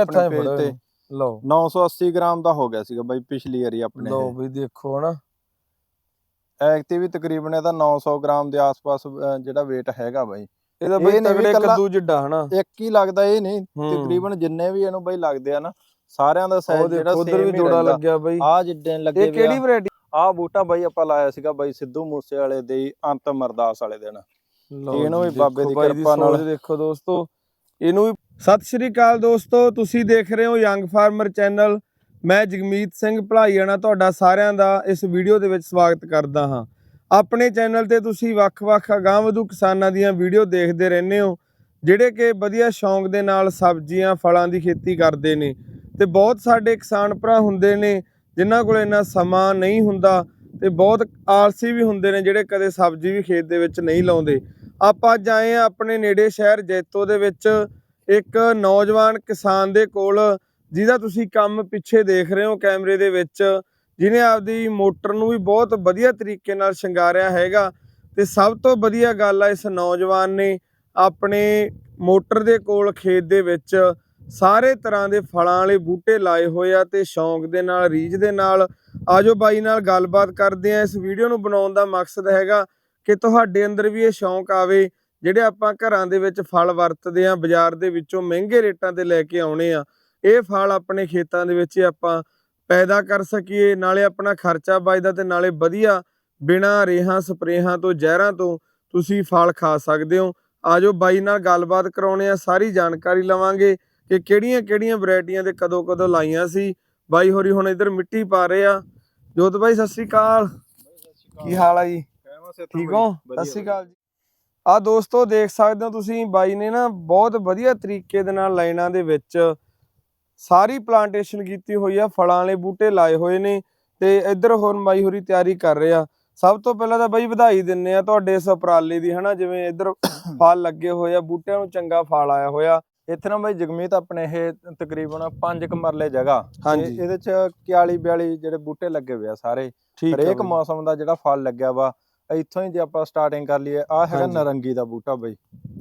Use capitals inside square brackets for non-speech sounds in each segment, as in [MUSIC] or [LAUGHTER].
ਆਪਣੇ page ਤੇ। ਲਓ। 980 ਗ੍ਰਾਮ ਦਾ ਹੋ ਗਿਆ ਸੀਗਾ ਬਾਈ ਪਿਛਲੀ ਵਾਰੀ ਆਪਣੇ ਲਓ ਵੀ ਦੇਖੋ ਹਨਾ। ਐਕਟਿਵ ਵੀ ਤਕਰੀਬਨ ਇਹਦਾ 900 ਗ੍ਰਾਮ ਦੇ ਆਸ-ਪਾਸ ਜਿਹੜਾ weight ਹੈਗਾ ਬਾਈ। ਇਹਦਾ ਇਹ ਬਈ ਤਗੜੇ ਕੱਦੂ ਜਿੱਡਾ ਹਨਾ। ਇੱਕ ਹੀ ਲੱਗਦਾ ਇਹ ਨਹੀਂ। ਤਕਰੀਬਨ ਜਿੰਨੇ ਵੀ ਇਹਨੂੰ ਬਾਈ ਲੱਗਦੇ ਆ ਨਾ ਸਾਰਿਆਂ ਦਾ ਸਾਈਜ਼ ਜਿਹੜਾ ਉਧਰ ਵੀ ਜੋੜਾ ਲੱਗਿਆ ਬਈ। ਆ ਜਿੱਡੇ ਲੱਗੇ ਇਹ ਕਿਹੜੀ ਵੈਰਾਈਟੀ ਆ ਬੂਟਾ ਬਾਈ ਆਪਾਂ ਲਾਇਆ ਸੀਗਾ ਬਾਈ ਸਿੱਧੂ ਮੂਸੇ ਵਾਲੇ ਦੇ ਹੀ ਅੰਤ ਮਰਦਾਸ ਵਾਲੇ ਦਿਨ। ਇਹਨੂੰ ਵੀ ਬਾਬੇ ਦੀ ਕਿਰਪਾ ਨਾਲ- ਦੇਖੋ ਦੋਸਤੋ। ਇਹਨੂੰ ਵੀ ਸਤਿ ਸ਼੍ਰੀ ਅਕਾਲ ਦੋਸਤੋ, ਤੁਸੀਂ ਦੇਖ ਰਹੇ ਹੋ ਯੰਗ ਫਾਰਮਰ ਚੈਨਲ ਮੈਂ ਜਗਮੀਤ ਸਿੰਘ ਭਲਾਈਆਣਾ ਤੁਹਾਡਾ ਸਾਰਿਆਂ ਦਾ ਇਸ ਵੀਡੀਓ ਦੇ ਵਿੱਚ ਸਵਾਗਤ ਕਰਦਾ ਹਾਂ। ਆਪਣੇ ਚੈਨਲ ਤੇ ਤੁਸੀਂ ਵੱਖ-ਵੱਖ ਅਗਾਂਹਵਧੂ ਕਿਸਾਨਾਂ ਦੀਆਂ ਵੀਡੀਓ ਦੇਖਦੇ ਰਹਿੰਦੇ ਹੋ, ਜਿਹੜੇ ਕਿ ਵਧੀਆ ਸ਼ੌਂਕ ਦੇ ਨਾਲ ਸਬਜ਼ੀਆਂ, ਫਲਾਂ ਦੀ ਖੇਤੀ ਕਰਦੇ ਨੇ। ਤੇ ਬਹੁਤ ਸਾਡੇ ਕਿਸਾਨ ਭਰਾ ਹੁੰਦੇ ਨੇ, ਜਿਨ੍ਹਾਂ ਕੋਲ ਇੰਨਾ ਸਮਾਂ ਨਹੀਂ ਹੁੰਦਾ ਤੇ ਬਹੁਤ ਆਲਸੀ ਵੀ ਹੁੰਦੇ ਨੇ, ਜਿਹੜੇ ਕਦੇ ਸਬਜ਼ੀ ਵੀ ਖੇਤ ਦੇ ਵਿੱਚ ਨਹੀਂ ਲਾਉਂਦੇ। ਆਪਾਂ ਅੱਜ ਆਏ ਆ ਆਪਣੇ ਨੇੜੇ ਸ਼ਹਿਰ ਜੈਤੋ ਦੇ ਵਿੱਚ। ਇੱਕ ਨੌਜਵਾਨ ਕਿਸਾਨ ਦੇ ਕੋਲ, ਜਿਹਦਾ ਤੁਸੀਂ ਕੰਮ ਪਿੱਛੇ ਦੇਖ ਰਹੇ ਹੋ ਕੈਮਰੇ ਦੇ ਵਿੱਚ, ਜਿਹਨੇ ਆਪਦੀ ਮੋਟਰ ਨੂੰ ਵੀ ਬਹੁਤ ਵਧੀਆ ਤਰੀਕੇ ਨਾਲ ਸ਼ਿੰਗਾਰਿਆ ਹੈਗਾ। ਤੇ ਸਭ ਤੋਂ ਵਧੀਆ ਗੱਲ ਆ, ਇਸ ਨੌਜਵਾਨ ਨੇ ਆਪਣੇ ਮੋਟਰ ਦੇ ਕੋਲ ਖੇਤ ਦੇ ਵਿੱਚ ਸਾਰੇ ਤਰ੍ਹਾਂ ਦੇ ਫਲਾਂ ਵਾਲੇ ਬੂਟੇ ਲਾਏ ਹੋਏ ਆ ਤੇ ਸ਼ੌਂਕ ਦੇ ਨਾਲ, ਰੀਝ ਦੇ ਨਾਲ। ਆਜੋ ਬਾਈ ਨਾਲ ਗੱਲਬਾਤ ਕਰਦੇ ਆ। ਇਸ ਵੀਡੀਓ ਨੂੰ ਬਣਾਉਣ ਦਾ ਮਕਸਦ ਹੈਗਾ ਕਿ ਤੁਹਾਡੇ ਅੰਦਰ ਵੀ ਇਹ ਸ਼ੌਂਕ ਆਵੇ। ਜਿਹੜੇ ਆਪਾਂ ਘਰਾਂ ਦੇ ਵਿੱਚ ਫਲ ਵਰਤਦੇ ਆ ਬਾਜ਼ਾਰ ਦੇ ਵਿੱਚੋਂ ਮਹਿੰਗੇ ਰੇਟਾਂ ਤੇ ਲੈ ਕੇ ਆਉਣੇ ਆ ਇਹ ਫਲ ਆਪਣੇ ਖੇਤਾਂ ਦੇ ਵਿੱਚ ਆਪਾਂ ਪੈਦਾ ਕਰ ਸਕੀਏ ਨਾਲੇ ਆਪਣਾ ਖਰਚਾ ਬਚਦਾ ਤੇ ਨਾਲੇ ਵਧੀਆ ਬਿਨਾਂ ਰੇਹਾਂ ਸਪਰੇਹਾਂ ਤੋਂ ਜ਼ਹਿਰਾਂ ਤੋਂ ਤੁਸੀਂ ਫਲ ਖਾ ਸਕਦੇ ਹੋ। ਆਜੋ ਬਾਈ ਨਾਲ ਗੱਲਬਾਤ ਕਰਾਉਣੇ ਆ ਸਾਰੀ ਜਾਣਕਾਰੀ ਲਵਾਂਗੇ ਕਿ ਕਿਹੜੀਆਂ-ਕਿਹੜੀਆਂ ਵੈਰਾਈਟੀਆਂ ਦੇ ਕਦੋਂ-ਕਦੋਂ ਲਾਈਆਂ ਸੀ। ਬਾਈ ਹੋਰੀ ਹੁਣ ਇੱਧਰ ਮਿੱਟੀ ਪਾ ਰਹੇ ਆ। ਜੋਤ ਬਾਈ ਸਤਿ ਸ੍ਰੀ ਅਕਾਲ। ਕੀ ਹਾਲ ਆ ਜੀ? ਠੀਕ ਹੋ? ਸਤਿ ਸ਼੍ਰੀ ਅਕਾਲ ਜੀ ਆ ਦੋਸਤੋ ਦੇਖ ਸਕਦੇ ਹੋ ਤੁਸੀਂ ਬਾਈ ਨੇ ਨਾ ਬਹੁਤ ਵਧੀਆ ਤਰੀਕੇ ਦੇ ਨਾਲ ਲਾਈਨਾਂ ਦੇ ਵਿੱਚ ਸਾਰੀ ਪਲਾਂਟੇਸ਼ਨ ਕੀਤੀ ਹੋਈ ਆ ਫਲਾਂ ਵਾਲੇ ਬੂਟੇ ਲਾਏ ਹੋਏ ਨੇ ਤੇ ਇੱਧਰ ਹੋਰ ਬਾਈ ਹੋਰੀ ਤਿਆਰੀ ਕਰ ਰਹੇ ਆ। ਸਭ ਤੋਂ ਪਹਿਲਾਂ ਤਾਂ ਬਾਈ ਵਧਾਈ ਦਿੰਨੇ ਆ ਤੁਹਾਡੇ ਇਸ ਉਪਰਾਲੇ ਦੀ ਹਨਾ? ਜਿਵੇਂ ਇੱਧਰ [COUGHS] ਫਲ ਲੱਗੇ ਹੋਏ ਆ ਬੂਟਿਆਂ ਨੂੰ ਚੰਗਾ ਫਲ ਆਇਆ ਹੋਇਆ। ਇੱਥੇ ਨਾ ਬਾਈ ਜਗਮੀਤ ਆਪਣੇ ਇਹ ਤਕਰੀਬਨ 5 ਮਰਲੇ ਜਗ੍ਹਾ। ਹਾਂਜੀ। ਇਹਦੇ ਚ 41 42 ਜਿਹੜੇ ਬੂਟੇ ਲੱਗੇ ਹੋਏ ਆ ਸਾਰੇ। ਹਰੇਕ। ਮੌਸਮ ਦਾ ਜਿਹੜਾ ਫਲ ਲੱਗਿਆ ਵਾ ਇੱਥੋਂ ਹੀ ਜੇ ਆਪਾਂ ਸਟਾਰਟਿੰਗ ਕਰ ਲਈਏ ਆ ਹੈਗਾ। ਨਰੰਗੀ ਦਾ ਬੂਟਾ ਬਾਈ।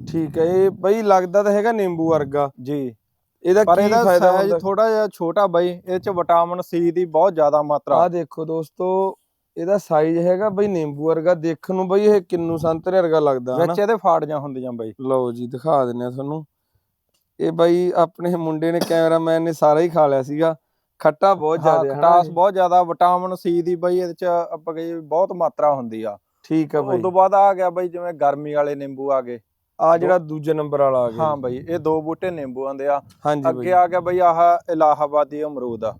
ਠੀਕ ਹੈ ਇਹ ਬਾਈ ਲੱਗਦਾ ਤਾਂ ਹੈਗਾ ਨਿੰਬੂ ਵਰਗਾ। ਜੀ। ਇਹਦਾ ਕੀ ਫਾਇਦਾ ਹੁੰਦਾ? ਥੋੜਾ ਜਿਹਾ ਛੋਟਾ ਬਾਈ ਇਹਦੇ ਚ ਵਿਟਾਮਿਨ ਸੀ ਦੀ ਬਹੁਤ ਜ਼ਿਆਦਾ ਮਾਤਰਾ। ਆ ਦੇਖੋ ਦੋਸਤੋ ਇਹਦਾ ਸਾਈਜ਼ ਹੈਗਾ ਬਈ ਨਿੰਬੂ ਵਰਗਾ। ਦੇਖਣ ਨੂੰ ਬਈ ਇਹ ਕਿੰਨੂ ਸੰਤਰੇ ਵਰਗਾ ਲੱਗਦਾ ਹਨਾ? ਵਿੱਚ ਇਹਦੇ ਫਾੜੀਆਂ ਹੁੰਦੀਆਂ ਬਾਈ। ਲਓ ਜੀ ਦਿਖਾ ਦਿੰਨੇ ਆ ਤੁਹਾਨੂੰ। ਇਹ ਬਾਈ ਆਪਣੇ ਮੁੰਡੇ ਨੇ ਕੈਮਰਾਮੈਨ ਨੇ ਸਾਰਾ ਹੀ ਖਾ ਲਿਆ ਸੀਗਾ। ਖੱਟਾ ਬਹੁਤ ਹਾਂ ਜ਼ਿਆਦਾ ਖਟਾਸ ਬਹੁਤ ਜ਼ਿਆਦਾ ਵਿਟਾਮਿਨ ਸੀ ਦੀ ਬਾਈ ਇਹਦੇ ਚ ਆਪਾਂ ਕਹੀਏ ਬਹੁਤ ਮਾਤਰਾ ਹੁੰਦੀ ਆ। ਠੀਕ ਆ ਉਸ ਬਾਈ। ਤੋਂ ਬਾਅਦ ਆ ਗਿਆ ਬਾਈ ਜਿਵੇਂ ਗਰਮੀ ਵਾਲੇ ਨਿੰਬੂ ਆ ਗਏ। ਆ ਜਿਹੜਾ ਦੂਜੇ ਨੰਬਰ ਵਾਲਾ ਆ ਗਿਆ। ਹਾਂ ਬਾਈ। ਇਹ ਦੋ ਬੂਟੇ ਨਿੰਬੂਆਂ ਦੇ ਆ। ਅੱਗੇ ਆ ਗਿਆ ਬਾਈ ਆਹ ਇਲਾਹਾਬਾਦੀ ਅਮਰੂਦ ਆ।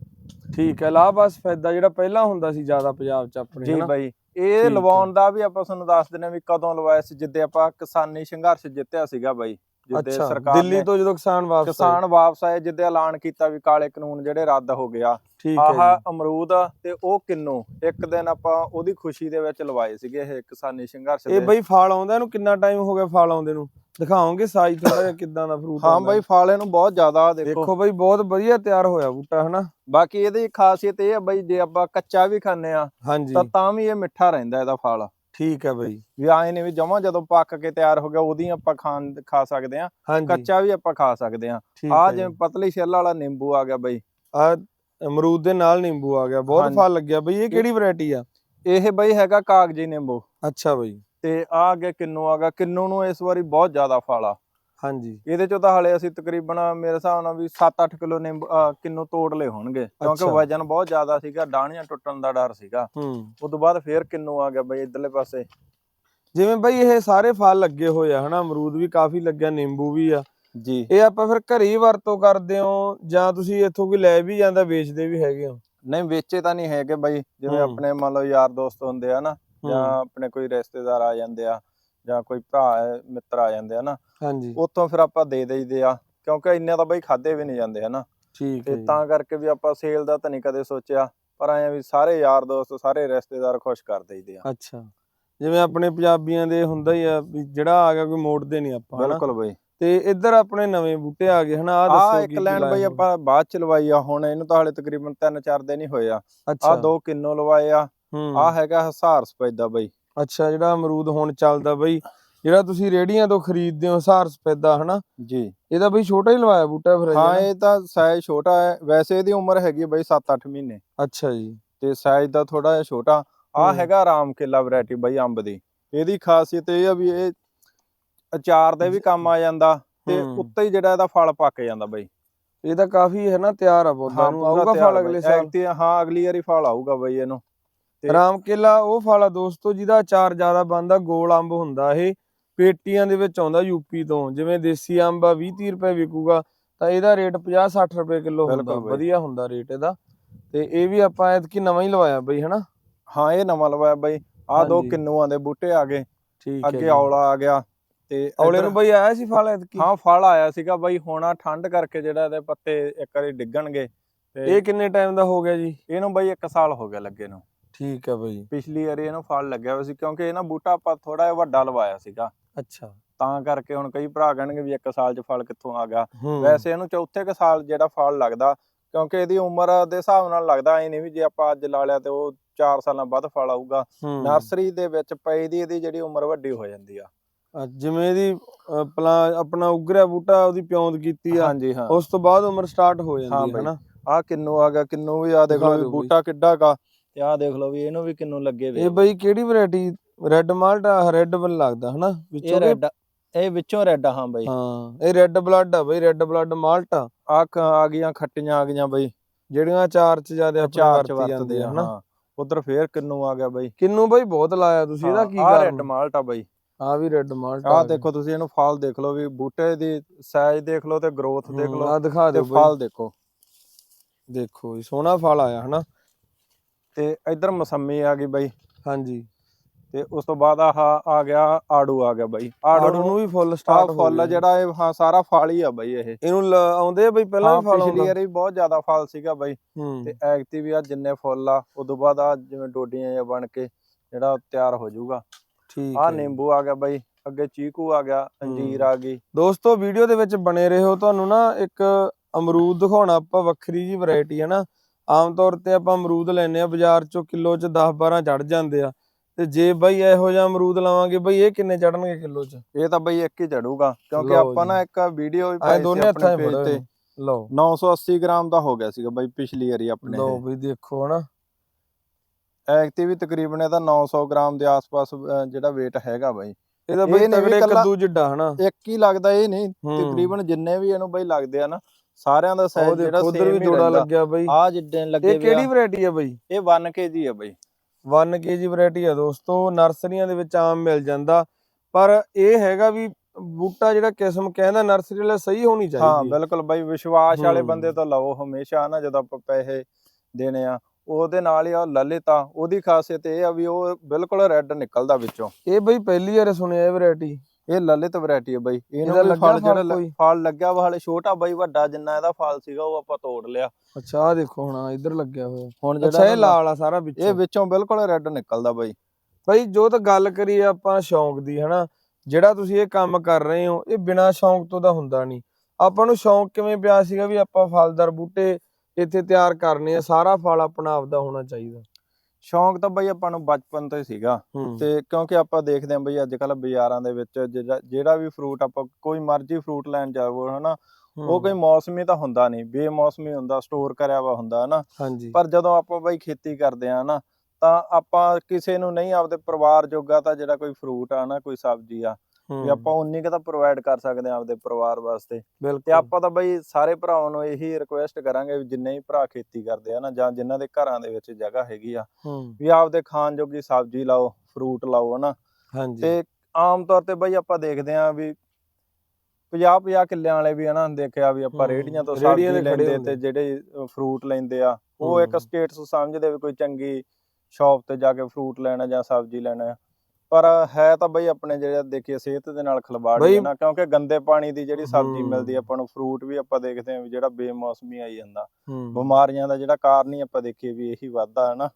ਠੀਕ ਹੈ ਲਾਹਬਾਸ ਫਾਇਦਾ ਜਿਹੜਾ ਪਹਿਲਾਂ ਹੁੰਦਾ ਸੀ ਜ਼ਿਆਦਾ ਪੰਜਾਬ ਚ ਆਪਣੇ ਜੀ ਬਾਈ। ਇਹ। ਲਵਾਉਣ ਦਾ ਵੀ ਆਪਾਂ ਤੁਹਾਨੂੰ ਦੱਸ ਦਿੰਨੇ ਵੀ ਕਦੋਂ ਲਵਾਇਆ ਸੀ ਜਿੱਦੇ ਆਪਾਂ ਕਿਸਾਨੀ ਸੰਘਰਸ਼ ਜਿੱਤਿਆ ਸੀਗਾ ਬਾਈ। ਜਿੱਦੇ ਸਰਕਾਰ ਦਿੱਲੀ ਤੋਂ ਜਦੋਂ ਕਿਸਾਨ ਵਾਪਸ। ਕਿਸਾਨ ਵਾਪਸ ਆਏ ਜਿੱਦੇ ਐਲਾਨ ਕੀਤਾ ਵੀ ਕਾਲੇ ਕਾਨੂੰਨ ਜਿਹੜੇ ਰੱਦ ਹੋ ਗਿਆ। ਆਹ ਹੈ ਅਮਰੂਦ ਤੇ ਉਹ ਕਿੰਨੂ? ਇੱਕ ਦਿਨ ਆਪਾਂ ਉਹਦੀ ਖੁਸ਼ੀ ਦੇ ਵਿੱਚ ਲਵਾਏ ਸੀਗੇ ਇਹ ਕਿਸਾਨੀ ਸੰਘਰਸ਼ ਇਹ ਬਈ ਫਲ ਆਉਂਦਾ ਇਹਨੂੰ ਕਿੰਨਾ ਟਾਈਮ ਹੋ ਗਿਆ ਫਲ ਆਉਂਦੇ ਨੂੰ? ਦਿਖਾਓਗੇ ਸਾਈਜ਼ ਥੋੜਾ ਜਿਹਾ ਕਿਦਾਂ ਦਾ ਫਰੂਟ ਹਾਂ ਬਾਈ ਫਲ ਇਹਨੂੰ ਬਹੁਤ ਜ਼ਿਆਦਾ ਦੇਖੋ। ਦੇਖੋ ਬਈ ਬਹੁਤ ਵਧੀਆ ਤਿਆਰ ਹੋਇਆ ਬੂਟਾ ਹਨਾ? ਬਾਕੀ ਇਹਦੀ ਖਾਸੀਅਤ ਇਹ ਆ ਬਾਈ ਜੇ ਆਪਾਂ ਕੱਚਾ ਵੀ ਖਾਂਦੇ ਆ ਤਾਂ ਤਾਂ ਵੀ ਇਹ ਮਿੱਠਾ ਰਹਿੰਦਾ ਇਹਦਾ ਫਲ। ਠੀਕ ਹੈ ਬਈ। ਵੀ ਆਏ ਨੇ ਵੀ ਜਮਾਂ ਜਦੋਂ ਪੱਕ ਕੇ ਤਿਆਰ ਹੋ ਗਿਆ ਉਹਦੀ ਆਪਾਂ ਖਾਣ ਖਾ ਸਕਦੇ ਆ। ਹਾਂਜੀ। ਕੱਚਾ ਵੀ ਆਪਾਂ ਖਾ ਸਕਦੇ ਆ। ਠੀਕ ਆ ਹੈ ਜਿਵੇਂ ਪਤਲੀ ਛਿੱਲ ਵਾਲਾ ਨਿੰਬੂ ਆ ਗਿਆ ਬਾਈ। ਆ ਅਮਰੂਦ ਦੇ ਨਾਲ ਨਿੰਬੂ ਆ ਗਿਆ। ਬਹੁਤ ਹਾਂਜੀ। ਫਲ ਲੱਗਿਆ ਬਈ। ਇਹ ਕਿਹੜੀ ਵੈਰਾਈਟੀ ਆ? ਇਹ ਬਾਈ ਹੈਗਾ ਕਾਗਜੀ ਨਿੰਬੂ। ਅੱਛਾ ਬਈ। ਤੇ ਆ ਅੱਗੇ ਕਿੰਨੂ ਆ ਗਿਆ। ਕਿੰਨੂ ਨੂੰ ਇਸ ਵਾਰੀ ਬਹੁਤ ਜ਼ਿਆਦਾ ਫਲ ਆ। ਹਾਂਜੀ। ਇਹਦੇ ਚੋਂ ਤਾਂ ਹਲੇ ਅਸੀਂ ਤਕਰੀਬਨ ਮੇਰੇ ਹਿਸਾਬ ਨਾਲ ਵੀ 7-8 ਕਿਲੋ ਨਿੰਬੂ ਅਹ ਕਿੰਨੂ ਤੋੜ ਲਏ ਹੋਣਗੇ। ਕਿਉਂਕਿ। ਵਜਨ ਬਹੁਤ ਜ਼ਿਆਦਾ ਸੀਗਾ ਡਾਣੀਆਂ ਟੁੱਟਣ ਦਾ ਡਰ ਸੀਗਾ। ਹੂੰ। ਉਸ ਤੋਂ ਬਾਅਦ ਫੇਰ ਕਿੰਨੂ ਆ ਗਿਆ ਬਾਈ ਇਧਰਲੇ ਪਾਸੇ। ਜਿਵੇਂ ਬਈ ਇਹ ਸਾਰੇ ਫਲ ਲੱਗੇ ਹੋਏ ਆ ਹਨਾ? ਅਮਰੂਦ ਵੀ ਕਾਫੀ ਲੱਗਿਆ ਨਿੰਬੂ ਵੀ ਆ। ਜੀ। ਇਹ ਆਪਾਂ ਫਿਰ ਘਰੇ ਹੀ ਵਰਤੋਂ ਕਰਦੇ ਹੋ ਜਾਂ ਤੁਸੀਂ ਇੱਥੋਂ ਕੋਈ ਲੈ ਵੀ ਜਾਂਦਾ ਵੇਚਦੇ ਵੀ ਹੈਗੇ ਹੋ ਨਹੀਂ ਵੇਚੇ ਤਾਂ ਨਹੀਂ ਹੈਗੇ ਬਾਈ। ਜਿਵੇਂ ਹੂੰ। ਆਪਣੇ ਮੰਨ ਲਓ ਯਾਰ ਦੋਸਤ ਹੁੰਦੇ ਆ ਨਾ ਹੂੰ, ਜਾਂ ਆਪਣੇ ਕੋਈ ਰਿਸ਼ਤੇਦਾਰ ਆ ਜਾਂਦੇ ਆ ਜਾਂ ਕੋਈ ਭਰਾ ਹੈ, ਮਿੱਤਰ ਆ ਜਾਂਦੇ ਆ ਨਾ ਹਾਂਜੀ। ਉੱਥੋਂ ਫਿਰ ਆਪਾਂ ਦੇ ਦੇਈਦੇ ਆ ਕਿਉਂਕਿ ਇੰਨੇ ਤਾਂ ਬਾਈ ਖਾਦੇ ਵੀ ਨਹੀਂ ਜਾਂਦੇ ਹਨਾ। ਠੀਕ ਹੈ। ਤਾਂ ਕਰਕੇ ਵੀ ਆਪਾਂ ਸੇਲ ਦਾ ਤਾਂ ਨਹੀਂ ਕਦੇ ਸੋਚਿਆ ਪਰ ਐਂ ਵੀ ਸਾਰੇ ਯਾਰ ਦੋਸਤ ਸਾਰੇ ਰਿਸ਼ਤੇਦਾਰ ਖੁਸ਼ ਕਰ ਦੇਈਦੇ ਆ। ਅੱਛਾ। ਜਿਵੇਂ ਆਪਣੇ ਪੰਜਾਬੀਆਂ ਦੇ ਹੁੰਦਾ ਹੀ ਆ ਵੀ ਜਿਹੜਾ ਆ ਗਿਆ ਕੋਈ ਮੋੜਦੇ ਨਹੀਂ ਆਪਾਂ ਬਿਲਕੁਲ ਬਾਈ। ਤੇ ਇੱਧਰ ਆਪਣੇ ਨਵੇਂ ਬੂਟੇ ਆ ਗਏ ਹਨਾ ਆ ਦੱਸੋ ਇੱਕ ਕੀ ਕੀ ਲਾਈਨ ਬਾਈ? ਆਪਾਂ ਬਾਅਦ ਚ ਲਵਾਈ ਆ ਹੁਣ ਇਹਨੂੰ ਤਾਂ ਹਲੇ ਤਕਰੀਬਨ 3-4 ਦਿਨ ਹੀ ਹੋਏ ਆ। ਆ ਅੱਛਾ ਦੋ ਕਿੰਨੋ ਲਵਾਏ ਆ ਆ ਹੈਗਾ ਹਸਾਰ ਸਪੈਦਾ ਬਾਈ। ਅੱਛਾ ਜਿਹੜਾ ਅਮਰੂਦ ਹੁਣ ਚੱਲਦਾ ਬਈ ਜਿਹੜਾ ਤੁਸੀਂ ਰੇੜੀਆਂ ਤੋਂ ਖਰੀਦਦੇ ਹੋ ਹਸਾਰ ਸਫੈਦਾ ਹਨਾ? ਜੀ। ਇਹਦਾ ਬਈ ਛੋਟਾ ਹੀ ਲਵਾਇਆ ਬੂਟਾ ਫਿਰ ਹਾਂ? ਇਹ ਤਾਂ ਸਾਈਜ਼ ਛੋਟਾ ਹੈ। ਵੈਸੇ ਇਹਦੀ ਉਮਰ ਹੈਗੀ ਹੈ ਬਈ 7-8 ਮਹੀਨੇ। ਅੱਛਾ ਜੀ। ਤੇ ਸਾਈਜ਼ ਦਾ ਥੋੜਾ ਜਿਹਾ ਛੋਟਾ। ਆ। ਹੈਗਾ ਰਾਮ ਕੇਲਾ ਵੈਰਾਈਟੀ ਬਈ ਅੰਬ ਦੀ। ਇਹਦੀ ਖਾਸੀਅਤ ਇਹ ਆ ਵੀ ਇਹ ਅਚਾਰ ਦੇ ਵੀ ਕੰਮ ਆ ਜਾਂਦਾ ਤੇ। ਉੱਤੇ ਹੀ ਜਿਹੜਾ ਇਹਦਾ ਫਲ ਪੱਕ ਜਾਂਦਾ ਬਈ। ਇਹ ਤਾਂ ਕਾਫੀ ਹੈ ਨਾ ਤਿਆਰ ਆ ਪੌਦਾ ਨੂੰ ਆਊਗਾ ਫਲ। ਅਗਲੇ ਸਾਲ? ਐਤਕੀ ਹਾਂ ਅਗਲੀ ਵਾਰੀ ਫਲ ਆਊਗਾ ਬਈ ਇਹਨੂੰ। ਤੇ- ਰਾਮ ਕੇਲਾ ਉਹ ਫਲ ਆ ਦੋਸਤੋ ਜਿਹਦਾ ਅਚਾਰ ਜ਼ਿਆਦਾ ਬਣਦਾ ਗੋਲ ਅੰਬ ਹੁੰਦਾ ਇਹ। ਪੇਟੀਆਂ ਦੇ ਵਿੱਚ ਆਉਂਦਾ ਯੂਪੀ ਤੋਂ ਜਿਵੇਂ ਦੇਸੀ ਅੰਬ ਆ 20 30 ਰੁਪਏ ਵਿਕੂਗਾ ਤਾਂ ਇਹਦਾ ਰੇਟ 50 60 ਰੁਪਏ ਕਿਲੋ ਹੁੰਦਾ। ਵਧੀਆ ਹੁੰਦਾ ਰੇਟ ਇਹਦਾ। ਤੇ ਇਹ ਵੀ ਆਪਾਂ ਐਤਕੀ ਨਵਾਂ ਹੀ ਲਵਾਇਆ ਬਈ ਹਨਾ? ਹਾਂ ਇਹ ਨਵਾਂ ਲਵਾਇਆ ਬਈ। ਆ ਦੋ। ਕਿੰਨੂਆਂ ਦੇ ਬੂਟੇ ਆ ਗਏ। ਠੀਕ ਹੈ ਅੱਗੇ। ਔਲਾ ਆ ਗਿਆ। ਤੇ ਔਲੇ ਨੂੰ ਬਈ ਆਇਆ ਸੀ ਫਲ ਐਤਕੀ? ਹਾਂ ਫਲ ਆਇਆ ਸੀਗਾ ਬਈ ਹੁਣ ਠੰਡ ਕਰਕੇ ਜਿਹੜਾ ਇਹਦੇ ਪੱਤੇ ਇੱਕ ਵਾਰੀ ਡਿੱਗਣਗੇ ਤੇ ਇਹ ਕਿੰਨੇ ਟਾਈਮ ਦਾ ਹੋ ਗਿਆ ਜੀ? ਇਹਨੂੰ ਬਈ 1 ਸਾਲ ਹੋ ਗਿਆ ਲੱਗੇ ਨੂੰ। ਠੀਕ ਹੈ ਬਈ। ਪਿਛਲੀ ਵਾਰੀ ਇਹਨੂੰ ਫਲ ਲੱਗਿਆ ਹੋਇਆ ਸੀ ਕਿਉਂਕਿ ਇਹ ਨਾ ਬੂਟਾ ਆਪਾਂ ਥੋੜਾ ਜਿਹਾ ਵੱਡਾ ਲਵਾਇਆ ਸੀਗਾ। ਅੱਛਾ। ਤਾਂ ਕਰਕੇ ਹੁਣ ਕਈ ਭਰਾ ਕਹਿਣਗੇ ਵੀ 1 ਸਾਲ 'ਚ ਫਲ ਕਿੱਥੋਂ ਆ ਗਿਆ। ਵੈਸੇ ਇਹਨੂੰ ਚੌਥੇ ਕੁ ਸਾਲ ਜਿਹੜਾ ਫਲ ਲੱਗਦਾ ਕਿਉਂਕਿ ਇਹਦੀ ਉਮਰ ਦੇ ਹਿਸਾਬ ਨਾਲ ਲੱਗਦਾ ਐ ਨਹੀਂ ਵੀ ਜੇ ਆਪਾਂ ਅੱਜ ਲਾ ਲਿਆ ਤੇ ਉਹ 4 ਸਾਲਾਂ ਬਾਅਦ ਫਲ ਆਊਗਾ। ਨਰਸਰੀ ਦੇ ਵਿੱਚ ਪਈ ਦੀ ਇਹਦੀ ਜਿਹੜੀ ਉਮਰ ਵੱਡੀ ਹੋ ਜਾਂਦੀ ਆ। ਜਿਵੇਂ ਇਹਦੀ ਪਲਾ ਆਪਣਾ ਉਗਰਿਆ ਬੂਟਾ ਉਹਦੀ ਪਿਉਂਦ ਕੀਤੀ ਆ ਹਾਂਜੀ ਹਾਂ। ਉਸ ਤੋਂ ਬਾਅਦ ਉਮਰ ਸਟਾਰਟ ਹੋ ਜਾਂਦੀ ਹੈ। ਹਨਾ? ਆ ਕਿੰਨੂ ਆ ਗਿਆ ਕਿੰਨੂ ਵੀ ਆ ਦੇਖ ਲਓ। ਬੂਟਾ ਕਿੱਡਾ ਕਾ ਤੇ ਆ ਦੇਖ ਲਓ ਵੀ ਇਹਨੂੰ ਵੀ ਕਿੰਨੂ ਲੱਗੇ ਵੇ। ਇਹ ਬਈ ਕਿਹੜੀ ਵੈਰਾਈਟੀ ਰੈੱਡ ਮਾਲਟਾ ਰੈੱਡ ਬਲ ਲੱਗਦਾ ਹਨਾ ਵਿੱਚੋਂ ਇਹ ਰੈੱਡ ਇਹ ਵਿੱਚੋਂ ਰੈੱਡ ਹਾਂ ਬਈ। ਹਾਂ ਇਹ ਰੈੱਡ ਬਲੱਡ ਆ ਬਈ ਰੈੱਡ ਬਲੱਡ ਮਾਲਟਾ ਆ। ਆ ਗਈਆਂ ਖੱਟੀਆਂ ਆ ਗਈਆਂ ਬਈ। ਜਿਹੜੀਆਂ ਚਾਰ ਚ ਜ਼ਿਆਦਾ ਆਪਣੇ ਚਾਰ ਚ ਵਰਤੀ ਜਾਂਦੇ ਆ ਆ ਹਨਾ। ਉਧਰ ਫੇਰ ਕਿੰਨੂ ਆ ਗਿਆ ਬਈ। ਕਿੰਨੂ ਬਈ ਬਹੁਤ ਲਾਇਆ ਤੁਸੀਂ ਇਹਦਾ ਕੀ ਆ ਰੈੱਡ ਕਾਰਨ ਮਾਲਟਾ ਬਈ। ਆ ਵੀ ਰੈੱਡ ਮਾਲਟਾ ਆ ਦੇਖੋ ਤੁਸੀਂ ਇਹਨੂੰ ਫਲ ਦੇਖ ਲਓ ਵੀ ਬੂਟੇ ਦੀ ਸਾਈਜ਼ ਦੇਖ ਲਓ ਤੇ ਗਰੋਥ ਦੇਖ ਲਓ ਆ ਦਿਖਾ ਤੇ ਦਿਓ ਬਈ। ਫਲ ਦੇਖੋ। ਦੇਖੋ ਜੀ ਸੋਹਣਾ ਫਲ ਆਇਆ ਹਨਾ। ਤੇ ਇੱਧਰ ਮਸੰਮੀ ਆ ਗਈ ਬਈ। ਹਾਂਜੀ। ਤੇ ਉਸ ਤੋਂ ਬਾਅਦ ਆਹ ਆ ਗਿਆ ਆੜੂ ਆ ਗਿਆ ਬਈ। ਆੜੂ ਨੂੰ ਵੀ ਫੁੱਲ ਸਟਾਰਟ ਹੋ ਫੁੱਲ। ਜਿਹੜਾ ਇਹ ਹਾਂ ਸਾਰਾ ਫਲ ਹੀ ਆ ਬਈ ਇਹ। ਇਹਨੂੰ ਆਉਂਦੇ ਬਈ ਪਹਿਲਾਂ ਹਾਂ ਵੀ ਫਲ ਪਿਛਲੀ ਵਾਰੀ ਬਹੁਤ ਜ਼ਿਆਦਾ ਫਲ ਸੀਗਾ ਬਈ। ਹੂੰ। ਤੇ ਐਗਤੀ ਵੀ ਆ ਜਿੰਨੇ ਫੁੱਲ ਆ ਉਦੋਂ ਬਾਅਦ ਆ ਜਿਵੇਂ ਡੋਡੀਆਂ ਜਿਹਾ ਬਣ ਕੇ ਜਿਹੜਾ ਤਿਆਰ ਹੋ ਜਾਊਗਾ। ਠੀਕ ਆ ਹੈ। ਨਿੰਬੂ ਆ ਗਿਆ ਬਈ ਅੱਗੇ ਚੀਕੂ ਆ ਗਿਆ ਅੰਜੀਰ ਹੂੰ। ਆ ਗਈ। ਦੋਸਤੋ ਵੀਡੀਓ ਦੇ ਵਿੱਚ ਬਣੇ ਰਹੋ। ਤੁਹਾਨੂੰ ਨਾ ਇੱਕ ਅਮਰੂਦ ਦਿਖਾਉਣਾ ਆਪਾਂ ਵੱਖਰੀ ਜੀ ਵੈਰਾਈਟੀ ਹੈ ਨਾ। ਆਮ ਤੌਰ ਤੇ ਆਪਾਂ ਅਮਰੂਦ ਲੈਨੇ ਆ ਬਾਜ਼ਾਰ ਚੋਂ ਕਿਲੋ ਚ 10 12 ਚੜ ਜਾਂਦੇ ਆ। ਤੇ ਜੇ ਬਈ ਇਹੋ ਜਿਹਾ ਅਮਰੂਦ ਲਵਾਂਗੇ ਬਈ ਇਹ ਕਿੰਨੇ ਚੜਨਗੇ ਕਿਲੋ ਚ? ਇਹ ਤਾਂ ਬਈ ਇੱਕ ਹੀ ਚੜੂਗਾ ਕਿਉਂਕਿ ਲਓ ਆਪਾਂ ਜੀ। ਨਾ ਇੱਕ ਵੀਡੀਓ ਵੀ ਪਾਈ ਸੀ ਹੱਥਾਂ ਆਪਣੇ 'ਚ ਪੇਜ ਫੜੋ ਤੇ। ਇਹਨੂੰ। ਲਓ। 980 ਗ੍ਰਾਮ ਦਾ ਹੋ ਗਿਆ ਸੀਗਾ ਬਈ ਪਿਛਲੀ ਵਾਰੀ ਆਪਣੇ ਲਓ ਬਈ ਦੇਖੋ ਹਨਾ। ਐਗਤੀ ਵੀ ਤਕਰੀਬਨ ਇਹਦਾ 900 ਗ੍ਰਾਮ ਦੇ ਆਸ-ਪਾਸ ਅਹ, ਜਿਹੜਾ weight ਹੈਗਾ ਬਈ। ਇਹਦਾ ਇਹ ਬਈ ਨਹੀਂ ਵੀ ਤਗੜੇ ਇਕੱਲਾ- ਕੱਦੂ ਜਿੱਡਾ ਹਨਾ। ਇੱਕ ਹੀ ਲੱਗਦਾ ਇਹ ਨਹੀਂ। ਹੂੰ। ਤਕਰੀਬਨ ਜਿੰਨੇ ਵੀ ਇਹਨੂੰ ਬਈ ਲੱਗਦੇ ਆ ਨਾ ਸਾਰਿਆਂ ਦਾ ਸਾਈਜ਼ ਜਿਹੜਾ ਦੇਖੋ ਉਧਰ ਵੀ ਸੇਮ ਹੀ ਜੋੜਾ ਲੱਗਿਆ ਬਈ। ਆ ਜਿੱਡੇ ਲੱਗੇ ਇਹ ਕਿਹੜੀ ਵੈਰਾਈਟੀ ਆ ਬਈ? ਇਹ 1 kg ਆ ਬਈ। 1 ਕੇਜੀ ਵੈਰਾਈਟੀ ਆ ਦੋਸਤੋ ਨਰਸਰੀਆਂ ਦੇ ਵਿੱਚ ਆਮ ਮਿਲ ਜਾਂਦਾ। ਪਰ ਇਹ ਹੈਗਾ ਵੀ ਬੂਟਾ ਜਿਹੜਾ ਕਿਸਮ ਕਹਿੰਦਾ ਨਰਸਰੀ ਵਾਲਾ ਸਹੀ ਹੋਣੀ ਹਾਂ ਚਾਹੀਦੀ ਬਿਲਕੁਲ ਬਾਈ ਵਿਸ਼ਵਾਸ ਵਾਲੇ ਹੂੰ। ਬੰਦੇ ਤੋਂ ਲਵੋ ਹਮੇਸ਼ਾ ਨਾ ਜਦੋਂ ਆਪਾਂ ਪੈਸੇ ਦੇਣੇ ਆ ਉਹਦੇ ਨਾਲ ਹੀ ਆ ਲਲਿਤਾ ਉਹਦੀ ਖਾਸੀਅਤ ਇਹ ਆ ਵੀ ਉਹ ਬਿਲਕੁਲ ਰੈੱਡ ਨਿਕਲਦਾ ਵਿੱਚੋਂ। ਇਹ ਬਈ ਪਹਿਲੀ ਵਾਰ ਸੁਣਿਆ ਇਹ ਵੈਰਾਈਟੀ ਇਹ ਲਲਿਤ ਵੈਰਾਈਟੀ ਆ ਬਾਈ। ਇਹਨੂੰ ਇਹਦਾ ਲੱਗਾ ਫਲ ਜਿਹੜਾ ਫਲ ਲ- ਕੋਈ? ਫਲ ਲੱਗਿਆ ਵਾ ਹਲੇ ਛੋਟਾ ਬਾਈ ਵੱਡਾ ਜਿੰਨਾ ਇਹਦਾ ਫਲ ਸੀਗਾ ਉਹ ਆਪਾਂ ਤੋੜ ਲਿਆ। ਅੱਛਾ ਆ ਦੇਖੋ ਹੁਣ ਆਹ ਇੱਧਰ ਲੱਗਿਆ ਹੋਇਆ। ਹੁਣ ਅੱਛਾ ਜਿਹੜਾ ਇਹ ਇਹਦਾ- ਲਾਲ ਆ ਸਾਰਾ ਇਹ ਵਿੱਚੋਂ ਵਿੱਚੋਂ ਬਿਲਕੁਲ ਰੈੱਡ ਨਿਕਲਦਾ ਬਾਈ। ਬਈ ਜੋ ਤਾਂ ਗੱਲ ਕਰੀਏ ਆਪਾਂ ਸ਼ੌਂਕ ਦੀ ਹਨਾ? ਜਿਹੜਾ ਤੁਸੀਂ ਇਹ ਕੰਮ ਕਰ ਰਹੇ ਹੋ ਇਹ ਬਿਨਾ ਸ਼ੌਂਕ ਤੋਂ ਤਾਂ ਹੁੰਦਾ ਨਹੀਂ। ਆਪਾਂ ਨੂੰ ਸ਼ੌਂਕ ਕਿਵੇਂ ਪਿਆ ਸੀਗਾ ਵੀ ਆਪਾਂ ਫਲਦਾਰ ਬੂਟੇ ਇੱਥੇ ਤਿਆਰ ਕਰਨੇ ਆ ਸਾਰਾ ਫਲ ਆਪਣਾ ਆਪਦਾ ਹੋਣਾ ਚਾਹੀਦਾ। ਸ਼ੌਂਕ ਤਾਂ ਬਾਈ ਆਪਾਂ ਨੂੰ ਬਚਪਨ ਤੋਂ ਹੀ ਸੀਗਾ। ਤੇ ਕਿਉਂਕਿ ਆਪਾਂ ਦੇਖਦੇ ਆਂ ਬਈ ਅੱਜ ਕੱਲ ਬਾਜ਼ਾਰਾਂ ਦੇ ਵਿੱਚ ਜਿਹੜਾ ਜਿਹੜਾ ਵੀ ਫਰੂਟ ਆਪਾਂ ਕੋਈ ਮਰਜ਼ੀ ਫਰੂਟ ਲੈਣ ਜਾਵੋ ਹਨਾ ਉਹ ਕੋਈ ਮੌਸਮੀ ਤਾਂ ਹੁੰਦਾ ਨਹੀਂ ਬੇਮੌਸਮੀ ਹੁੰਦਾ ਸਟੋਰ ਕਰਿਆ ਵਾ ਹੁੰਦਾ ਹਨਾ। ਹਾਂਜੀ। ਪਰ ਜਦੋਂ ਆਪਾਂ ਬਈ ਖੇਤੀ ਕਰਦੇ ਆ ਨਾ ਤਾਂ ਆਪਾਂ ਕਿਸੇ ਨੂੰ ਨਹੀਂ ਆਪਦੇ ਪਰਿਵਾਰ ਜੋਗਾ ਤਾਂ ਜਿਹੜਾ ਕੋਈ ਫਰੂਟ ਆ ਨਾ ਕੋਈ ਸਬਜ਼ੀ ਆ ਵੀ ਆਪਾਂ ਉਨੀ ਕੁ ਤਾਂ ਪ੍ਰੋਵਾਈਡ ਕਰ ਸਕਦੇ ਆ ਆਪਦੇ ਪਰਿਵਾਰ ਵਾਸਤੇ ਤੇ ਬਿਲਕੁਲ ਆਪਾਂ ਤਾਂ ਬਈ ਸਾਰੇ ਭਰਾਵਾਂ ਨੂੰ ਇਹੀ ਰਿਕੁਐਸਟ ਕਰਾਂਗੇ ਵੀ ਜਿੰਨੇ ਵੀ ਭਰਾ ਖੇਤੀ ਕਰਦੇ ਆ ਨਾ ਜਾਂ ਜਿਨ੍ਹਾਂ ਦੇ ਘਰਾਂ ਦੇ ਵਿੱਚ ਜਗ੍ਹਾ ਹੈਗੀ ਆ ਹੂੰ ਵੀ ਆਪਦੇ ਖਾਣ ਜੋਗੀ ਸਬਜ਼ੀ ਲਾਓ ਫਰੂਟ ਲਾਓ ਹਨਾ ਹਾਂਜੀ ਤੇ ਆਮ ਤੌਰ ਤੇ ਬਈ ਆਪਾਂ ਦੇਖਦੇ ਆਂ ਵੀ 50 50 ਕਿੱਲਿਆਂ ਵਾਲੇ ਵੀ ਹਨਾ ਦੇਖਿਆ ਵੀ ਆਪਾਂ ਹੂੰ, ਰੇੜੀਆਂ ਤੋਂ ਰੇਹੜੀਆਂ ਸਬਜ਼ੀ ਤੇ ਖੜੇ ਲੈਂਦੇ ਹੁੰਦੇ। ਤੇ ਜਿਹੜੇ ਫਰੂਟ ਲੈਂਦੇ ਆ ਉਹ ਇੱਕ ਹੂੰ। ਸਟੇਟਸ ਸਮਝਦੇ ਵੀ ਕੋਈ ਚੰਗੀ ਸ਼ਾਪ ਤੇ ਜਾ ਕੇ ਫਰੂਟ ਲੈਣਾ ਜਾਂ ਸਬਜ਼ੀ ਲੈਣਾ। ਪਰ ਹੈ ਤਾਂ ਬਈ ਆਪਣੇ ਜਿਹੜੇ ਦੇਖੀਏ ਸਿਹਤ ਦੇ ਨਾਲ ਖਿਲਵਾੜ ਹੀ ਹੈ ਨਾ ਕਿਉਂਕਿ ਗੰਦੇ ਪਾਣੀ ਦੀ ਜਿਹੜੀ ਸਬਜ਼ੀ ਹੂੰ। ਮਿਲਦੀ ਆਪਾਂ ਨੂੰ ਫਰੂਟ ਵੀ ਆਪਾਂ ਦੇਖਦੇ ਆਂ ਵੀ ਜਿਹੜਾ ਬੇਮੌਸਮੀ ਆਈ ਜਾਂਦਾ। ਹੂੰ। ਬਿਮਾਰੀਆਂ ਦਾ ਜਿਹੜਾ ਕਾਰਨ ਹੀ ਆਪਾਂ ਦੇਖੀਏ ਵੀ ਇਹੀ ਵਾਧਾ ਹੈ ਨਾ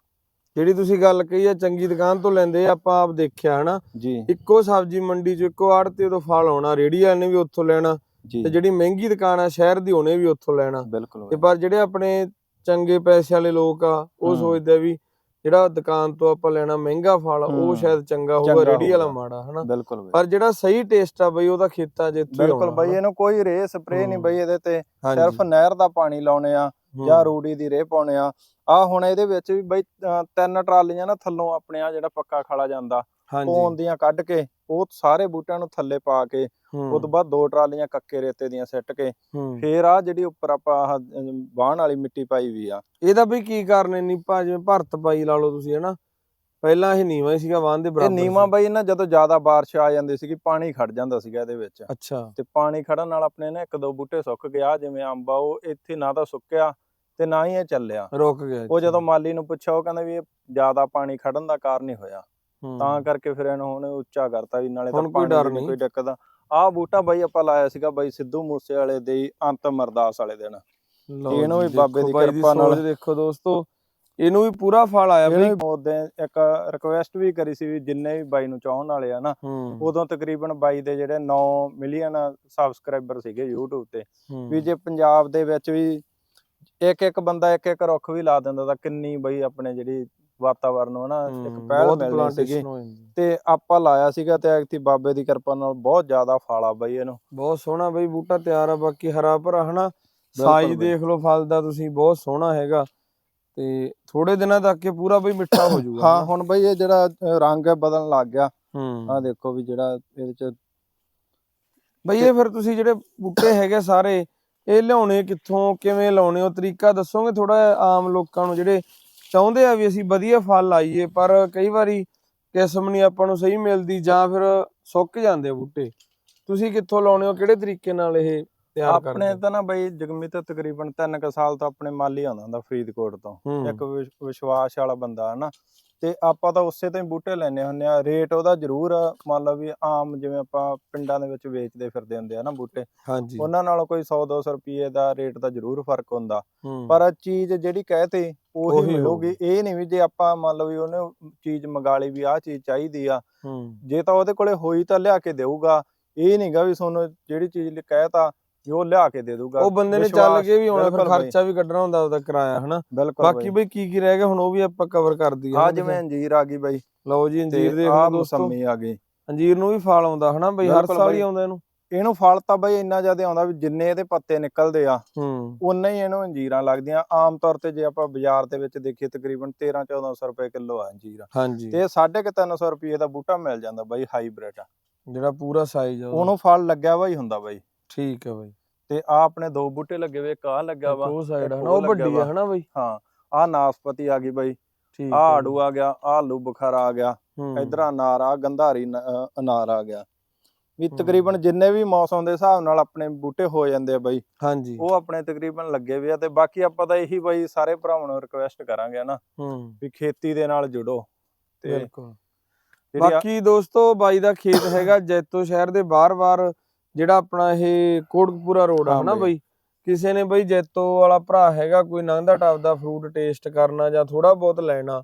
ਜਿਹੜੀ ਤੁਸੀਂ ਗੱਲ ਕਹੀ ਆ ਚੰਗੀ ਦੁਕਾਨ ਤੋਂ ਲੈਂਦੇ ਆ, ਆਪਾਂ ਆਪ ਦੇਖਿਆ ਹਨਾ। ਜੀ। ਇੱਕੋ ਸਬਜ਼ੀ ਮੰਡੀ 'ਚ ਇੱਕੋ ਆੜਤੇ ਤੋਂ ਫਲ ਆਉਣਾ ਰੇਹੜੀ ਵਾਲੇ ਨੇ ਵੀ ਉੱਥੋਂ ਲੈਣਾ ਤੇ ਜਿਹੜੀ ਮਹਿੰਗੀ ਦੁਕਾਨ ਆ ਸ਼ਹਿਰ ਦੀ ਉਹਨੇ ਵੀ ਉੱਥੋਂ ਲੈਣਾ। ਤੇ। ਪਰ ਜਿਹੜੇ ਆਪਣੇ ਚੰਗੇ ਪੈਸੇ ਵਾਲੇ ਲੋਕ ਆ ਉਹ ਹੂੰ। ਸੋਚਦੇ ਆ ਵੀ ਜਿਹੜਾ ਦੁਕਾਨ ਤੋਂ ਆਪਾਂ ਲੈਣਾ ਮਹਿੰਗਾ ਫਲ ਉਹ। ਸ਼ਾਇਦ ਚੰਗਾ ਹੋਊਗਾ ਰੇੜੀ ਵਾਲਾ। ਮਾੜਾ ਹਨਾ ਬਿਲਕੁਲ ਪਰ ਜਿਹੜਾ ਸਹੀ ਟੇਸਟ ਆ ਬਈ ਉਹਦਾ ਖੇਤਾਂ 'ਚ ਇੱਥੋਂ ਬਿਲਕੁਲ ਬਈ ਹਨਾ। ਇਹਨੂੰ ਕੋਈ ਰੇ ਸਪਰੇ ਨਹੀਂ। ਬਈ ਇਹਦੇ ਤੇ ਸਿਰਫ ਨਹਿਰ ਦਾ ਪਾਣੀ ਲਾਉਣੇ ਆ ਜਾਂ ਰੂੜੀ ਦੀ ਰੇ ਪਾਉਣੇ ਆ ਆ ਹੁਣ ਇਹਦੇ ਵਿੱਚ ਵੀ ਬਈ ਤਿੰਨ ਟਰਾਲੀਆਂ ਨਾ ਥੱਲੋਂ ਆਪਣੇ ਆ ਜਿਹੜਾ ਪੱਕਾ ਖੜਾ ਜਾਂਦਾ ਉਹ ਦੀਆਂ ਕੱਢ ਕੇ ਉਹ ਸਾਰੇ ਬੂਟਿਆਂ ਨੂੰ ਥੱਲੇ ਪਾ ਕੇ ਹੂੰ, ਉਸ ਤੋਂ ਬਾਅਦ ਦੋ ਟਰਾਲੀਆਂ ਕੱਕੇ ਰੇਤੇ ਦੀਆਂ ਸਿੱਟ ਕੇ ਹੂੰ। ਫੇਰ ਆ ਜਿਹੜੀ ਉੱਪਰ ਆਪਾਂ ਆਹ ਬਾਹਣ ਵਾਲੀ ਮਿੱਟੀ ਪਾਈ ਵੀ ਆ। ਇਹਦਾ ਬਈ ਕੀ ਕਾਰਨ ਇੰਨੀ ਭਾ ਜਿਵੇਂ ਭਰਤ ਪਾਈ ਲਾ ਲਓ ਤੁਸੀਂ ਹਨਾ? ਪਹਿਲਾਂ ਇਹ ਨੀਵਾਂ ਹੀ ਸੀਗਾ ਵਾਹਨ ਦੇ ਇਹ ਬਰਾਬਰ ਨੀਵਾਂ। ਬਈ ਨਾ ਜਦੋਂ ਜ਼ਿਆਦਾ ਬਾਰਿਸ਼ ਆ ਜਾਂਦੀ ਸੀਗੀ ਪਾਣੀ ਖੜ ਜਾਂਦਾ ਸੀਗਾ ਇਹਦੇ ਵਿੱਚ। ਅੱਛਾ। ਤੇ ਪਾਣੀ ਖੜਨ ਨਾਲ ਆਪਣੇ ਨਾ ਇੱਕ ਦੋ ਬੂਟੇ ਸੁੱਕ ਗਿਆ ਜਿਵੇਂ ਅੰਬ ਆ ਉਹ ਇੱਥੇ ਨਾ ਤਾਂ ਸੁੱਕਿਆ ਤੇ ਨਾ ਹੀ ਇਹ ਚੱਲਿਆ। ਰੁਕ ਗਿਆ ਉਹ। ਜਦੋਂ ਮਾਲੀ ਨੂੰ ਪੁੱਛਿਆ ਉਹ ਕਹਿੰਦਾ ਵੀ ਇਹ ਜ਼ਿਆਦਾ ਪਾਣੀ ਖੜਨ ਦਾ ਕਾਰਨ ਹੀ ਹੋਇਆ। ਹੂੰ, ਤਾਂ ਕਰਕੇ ਫਿਰ ਇਹਨੂੰ ਹੁਣ ਉੱਚਾ ਕਰਤਾ ਵੀ ਨਾਲੇ ਤਾਂ ਹੁਣ ਕੋਈ ਪਾਣੀ ਡਰ ਦੀ ਨੀ ਨਹੀਂ। ਕੋਈ ਦਿੱਕਤ ਆਹ ਬੂਟਾ ਬਾਈ ਆਪਾਂ ਲਾਇਆ ਸੀਗਾ ਬਾਈ ਸਿੱਧੂ ਮੂਸੇ ਵਾਲੇ ਦੇ ਅੰਤਮ ਅਰਦਾਸ ਵਾਲੇ ਦਿਨ। ਲਓ ਇਹਨੂੰ ਜੀ, ਵੀ ਬਾਬੇ ਦੇਖੋ ਦੀ ਬਾਈ ਕਿਰਪਾ ਨਾਲ- ਸੋਚ ਦੇਖੋ ਦੋਸਤੋ ਇਹਨੂੰ ਵੀ ਪੂਰਾ ਫਲ ਆਇਆ ਬਈ। ਉਹਦੇ ਇੱਕ ਰਿਕੁਐਸਟ ਵੀ ਕਰੀ ਸੀ ਵੀ ਜਿੰਨੇ ਵੀ ਬਾਈ ਨੂੰ ਚਾਹਣ ਵਾਲੇ ਆ ਨਾ ਹੂੰ, ਉਦੋਂ ਤਕਰੀਬਨ ਬਾਈ ਦੇ ਜਿਹੜੇ 9 ਮਿਲੀਅਨ ਸਬਸਕ੍ਰਾਈਬਰ ਸੀਗੇ YouTube ਤੇ ਵੀ ਜੇ ਪੰਜਾਬ ਦੇ ਵਿੱਚ ਵੀ ਇੱਕ ਇੱਕ ਬੰਦਾ ਇੱਕ ਇੱਕ ਰੁੱਖ ਵੀ ਲਾ ਦਿੰਦਾ ਤਾਂ ਕਿੰਨੀ ਬਈ ਆਪਣੇ ਜਿਹੜੀ ਵਾਤਾਵਰਨ ਨੂੰ ਨਾ ਇੱਕ ਹੂੰ, ਪਹਿਲ ਮਿਲਣੀ ਸੀਗੀ ਹੋ। ਤੇ ਆਪਾਂ ਲਾਇਆ ਸੀਗਾ ਤੇ ਐਕਤੀ ਬਾਬੇ ਦੀ ਕਿਰਪਾ ਨਾਲ ਬਹੁਤ ਜ਼ਿਆਦਾ ਫਲ ਆ ਬਈ ਇਹਨੂੰ ਬਹੁਤ ਸੋਹਣਾ ਬਈ ਬੂਟਾ ਤਿਆਰ ਆ ਬਾਕੀ ਹਰਾ ਭਰਾ ਹਨਾ ਸਾਈਜ਼। ਦੇਖ ਲਓ ਫਲ ਦਾ ਤੁਸੀਂ ਬਹੁਤ ਸੋਹਣਾ ਹੈਗਾ ਤੇ ਥੋੜੇ ਦਿਨਾਂ ਤੱਕ ਇਹ ਪੂਰਾ ਬਈ ਮਿੱਠਾ ਹੋ ਜਾਊਗਾ ਹਾਂ। ਹੁਣ ਬਈ ਇਹ ਜਿਹੜਾ ਰੰਗ ਹੈ ਬਦਲਣ ਲੱਗ ਗਿਆ ਹੂੰ ਆਹ ਦੇਖੋ ਵੀ ਜਿਹੜਾ ਇਹਦੇ ਚ ਬਈ ਇਹ ਫਿਰ ਤੁਸੀਂ ਜਿਹੜੇ ਬੂਟੇ ਹੈਗੇ ਸਾਰੇ ਇਹ ਲਿਆਉਣੇ ਕਿੱਥੋਂ ਕਿਵੇਂ ਲਾਉਣੇ ਉਹ ਤਰੀਕਾ ਦੱਸੋਗੇ ਥੋੜਾ ਆਮ ਲੋਕਾਂ ਨੂੰ ਜਿਹੜੇ ਚਾਹੁੰਦੇ ਆ ਵੀ ਅਸੀਂ ਵਧੀਆ ਫਲ ਲਾਈਏ ਪਰ ਕਈ ਵਾਰੀ ਕਿਸਮ ਨਹੀਂ ਆਪਾਂ ਨੂੰ ਸਹੀ ਮਿਲਦੀ ਜਾਂ ਫਿਰ ਸੁੱਕ ਜਾਂਦੇ ਬੂਟੇ। ਤੁਸੀਂ ਕਿੱਥੋਂ ਲਾਉਣੇ ਹੋ? ਕਿਹੜੇ ਤਰੀਕੇ ਨਾਲ ਇਹ ਤਿਆਰ ਕਰਦੇ ਆਪਣੇ? ਤਾਂ ਨਾ ਬਈ ਜਗਮੀਤ ਤਕਰੀਬਨ 3 ਕੁ ਸਾਲ ਤੋਂ ਆਪਣੇ ਮਾਲੀ ਆਉਂਦਾ ਹੁੰਦਾ ਫਰੀਦਕੋਟ ਤੋਂ। ਇੱਕ ਵਿਸ਼- ਵਿਸ਼ਵਾਸ ਵਾਲਾ ਬੰਦਾ ਹੈ ਨਾ। ਤੇ ਆਪਾਂ ਤਾਂ ਉਸੇ ਤੋਂ ਹੀ ਬੂਟੇ ਲੈਣੇ ਹੁੰਨੇ ਆ ਰੇਟ ਉਹਦਾ ਜ਼ਰੂਰ ਮੰਨ ਲਓ ਵੀ ਆਮ ਜਿਵੇਂ ਆਪਾਂ ਪਿੰਡਾਂ ਦੇ ਵਿੱਚ ਵੇਚਦੇ ਫਿਰਦੇ ਹੁੰਦੇ ਆ ਨਾ ਬੂਟੇ। ਹਾਂਜੀ। ਉਹਨਾਂ ਨਾਲੋਂ ਕੋਈ 100 200 ਰੁਪਏ ਦਾ ਰੇਟ ਦਾ ਜ਼ਰੂਰ ਫ਼ਰਕ ਹੁੰਦਾ। ਹੂੰ, ਪਰ ਚੀਜ਼ ਜਿਹੜੀ ਕਹਤੇ ਉਹੀ ਉਹੀ ਮਿਲੂਗੀ। ਇਹ ਨਹੀਂ ਵੀ ਜੇ ਆਪਾਂ ਮੰਨ ਲਓ ਵੀ ਉਹਨੇ ਚੀਜ਼ ਮੰਗਾ ਲਈ ਵੀ ਆਹ ਚੀਜ਼ ਚਾਹੀਦੀ ਆ। ਹੂੰ। ਜੇ ਤਾਂ ਉਹਦੇ ਕੋਲੇ ਹੋਈ ਤਾਂ ਲਿਆ ਕੇ ਦੇਊਗਾ। ਇਹ ਨਹੀਂਗਾ ਵੀ ਤੁਹਾਨੂੰ ਜਿਹੜੀ ਚੀਜ਼ ਕਹਿਤਾ ਵੀ ਉਹ ਲਿਆ ਕੇ ਦੇ ਦੂਗਾ। ਉਹ ਬੰਦੇ ਨੇ ਚੱਲ ਕੇ ਵੀ ਆਉਣਾ ਫਿਰ ਬਈ, ਖਰਚਾ ਵੀ ਕੱਢਣਾ ਹੁੰਦਾ ਉਹਦਾ ਕਿਰਾਇਆ ਹਨਾ? ਬਾਕੀ ਬਈ। ਕੀ ਕੀ ਰਹਿ ਗਿਆ ਹੁਣ ਉਹ ਵੀ ਆਪਾਂ ਕਵਰ ਕਰ ਦਈਏ ਹਨਾ ਜਿਵੇਂ ਅੰਜੀਰ ਆ ਗਈ ਬਾਈ। ਲਓ ਜੀ ਅੰਜੀਰ ਦੇਖ ਲਓ ਦੋਸਤੋ। ਆ ਗਈ ਅੰਜੀਰ ਨੂੰ ਵੀ ਫਲ ਆਉਂਦਾ ਹਨਾ ਬਈ ਹਰ ਸਾਲ ਹੀ ਬਈ। ਆਉਂਦਾ ਇਹਨੂੰ। ਇਹਨੂੰ ਫਲ ਤਾਂ ਬਾਈ ਇੰਨਾ ਜ਼ਿਆਦਾ ਆਉਂਦਾ ਵੀ ਜਿੰਨੇ ਇਹਦੇ ਪੱਤੇ ਨਿਕਲਦੇ ਆ ਹੂੰ। ਉਨਾ ਹੀ ਇਹਨੂੰ ਅੰਜੀਰਾਂ ਲੱਗਦੀਆਂ। ਆਮ ਤੌਰ ਤੇ ਜੇ ਆਪਾਂ ਬਾਜ਼ਾਰ ਦੇ ਵਿੱਚ ਦੇਖੀਏ ਤਕਰੀਬਨ 13 1400 ਰੁਪਏ ਕਿਲੋ ਆ ਅੰਜੀਰ। ਹਾਂਜੀ। ਤੇ 350 ਰੁਪਏ ਦਾ ਬੂਟਾ ਮਿਲ ਜਾਂਦਾ ਬਾਈ ਹਾਈਬ੍ਰਿਡ। ਜਿਹੜਾ ਪੂਰਾ ਸਾਈਜ਼ ਆ। ਉਹਨੂੰ ਫਲ ਲੱਗਿਆ ਵਾ ਹੀ ਹੁੰਦਾ ਬਾਈ। ਠੀਕ ਹੈ ਬਈ। ਤੇ ਆ ਆਪਣੇ ਦੋ ਬੂਟੇ ਲੱਗੇ ਵੇ ਆ ਲੱਗਾ ਵਾ ਉਹ ਸਾਈਡ ਹਨਾ ਉਹ ਵੱਡੀ ਆ ਹਨਾ ਬਈ? ਹਾਂ ਆ ਨਾਸਪਤੀ ਆ ਗਈ ਬਾਈ। ਠੀਕ ਆ ਆੜੂ ਆ ਗਿਆ ਆ ਆਲੂ ਬੁਖਾਰਾ ਆ ਗਿਆ ਇਧਰ ਅਨਾਰ ਆ ਗੰਧਾਰੀ ਅਨਾਰ ਆ ਗਿਆ। ਵੀ। ਤਕਰੀਬਨ ਜਿੰਨੇ ਵੀ ਮੌਸਮ ਦੇ ਹਿਸਾਬ ਨਾਲ ਆਪਣੇ ਬੂਟੇ ਹੋ ਜਾਂਦੇ ਆ ਬਾਈ ਹਾਂਜੀ। ਉਹ ਆਪਣੇ ਤਕਰੀਬਨ ਲੱਗੇ ਵੇ ਆ ਤੇ ਬਾਕੀ ਆਪਾਂ ਤਾਂ ਇਹੀ ਬਾਈ ਸਾਰੇ ਭਰਾਵਾਂ ਨੂੰ ਰਿਕਵੈਸਟ ਕਰਾਂਗੇ ਨਾ ਹੂੰ। ਵੀ ਖੇਤੀ ਦੇ ਨਾਲ ਜੁੜੋ ਤੇ ਬਿਲਕੁਲ। ਬਾਕੀ ਦੋਸਤੋ ਬਾਈ ਦਾ ਖੇਤ ਹੈਗਾ ਜੈਤੋ ਸ਼ਹਿਰ ਦੇ ਬਾਹਰ-ਬਾਹਰ। ਜਿਹੜਾ ਆਪਣਾ ਇਹ ਕੋਟਕਪੂਰਾ ਰੋਡ ਆ ਹਾਂ ਹਨਾ ਬਈ। ਕਿਸੇ ਨੇ ਬਈ ਜੈਤੋ ਵਾਲਾ ਭਰਾ ਹੈਗਾ ਕੋਈ ਨੰਦਾ ਟਾਪ ਫਰੂਟ ਟੇਸਟ ਕਰਨਾ ਜਾਂ ਥੋੜਾ ਬਹੁਤ ਲੈਣਾ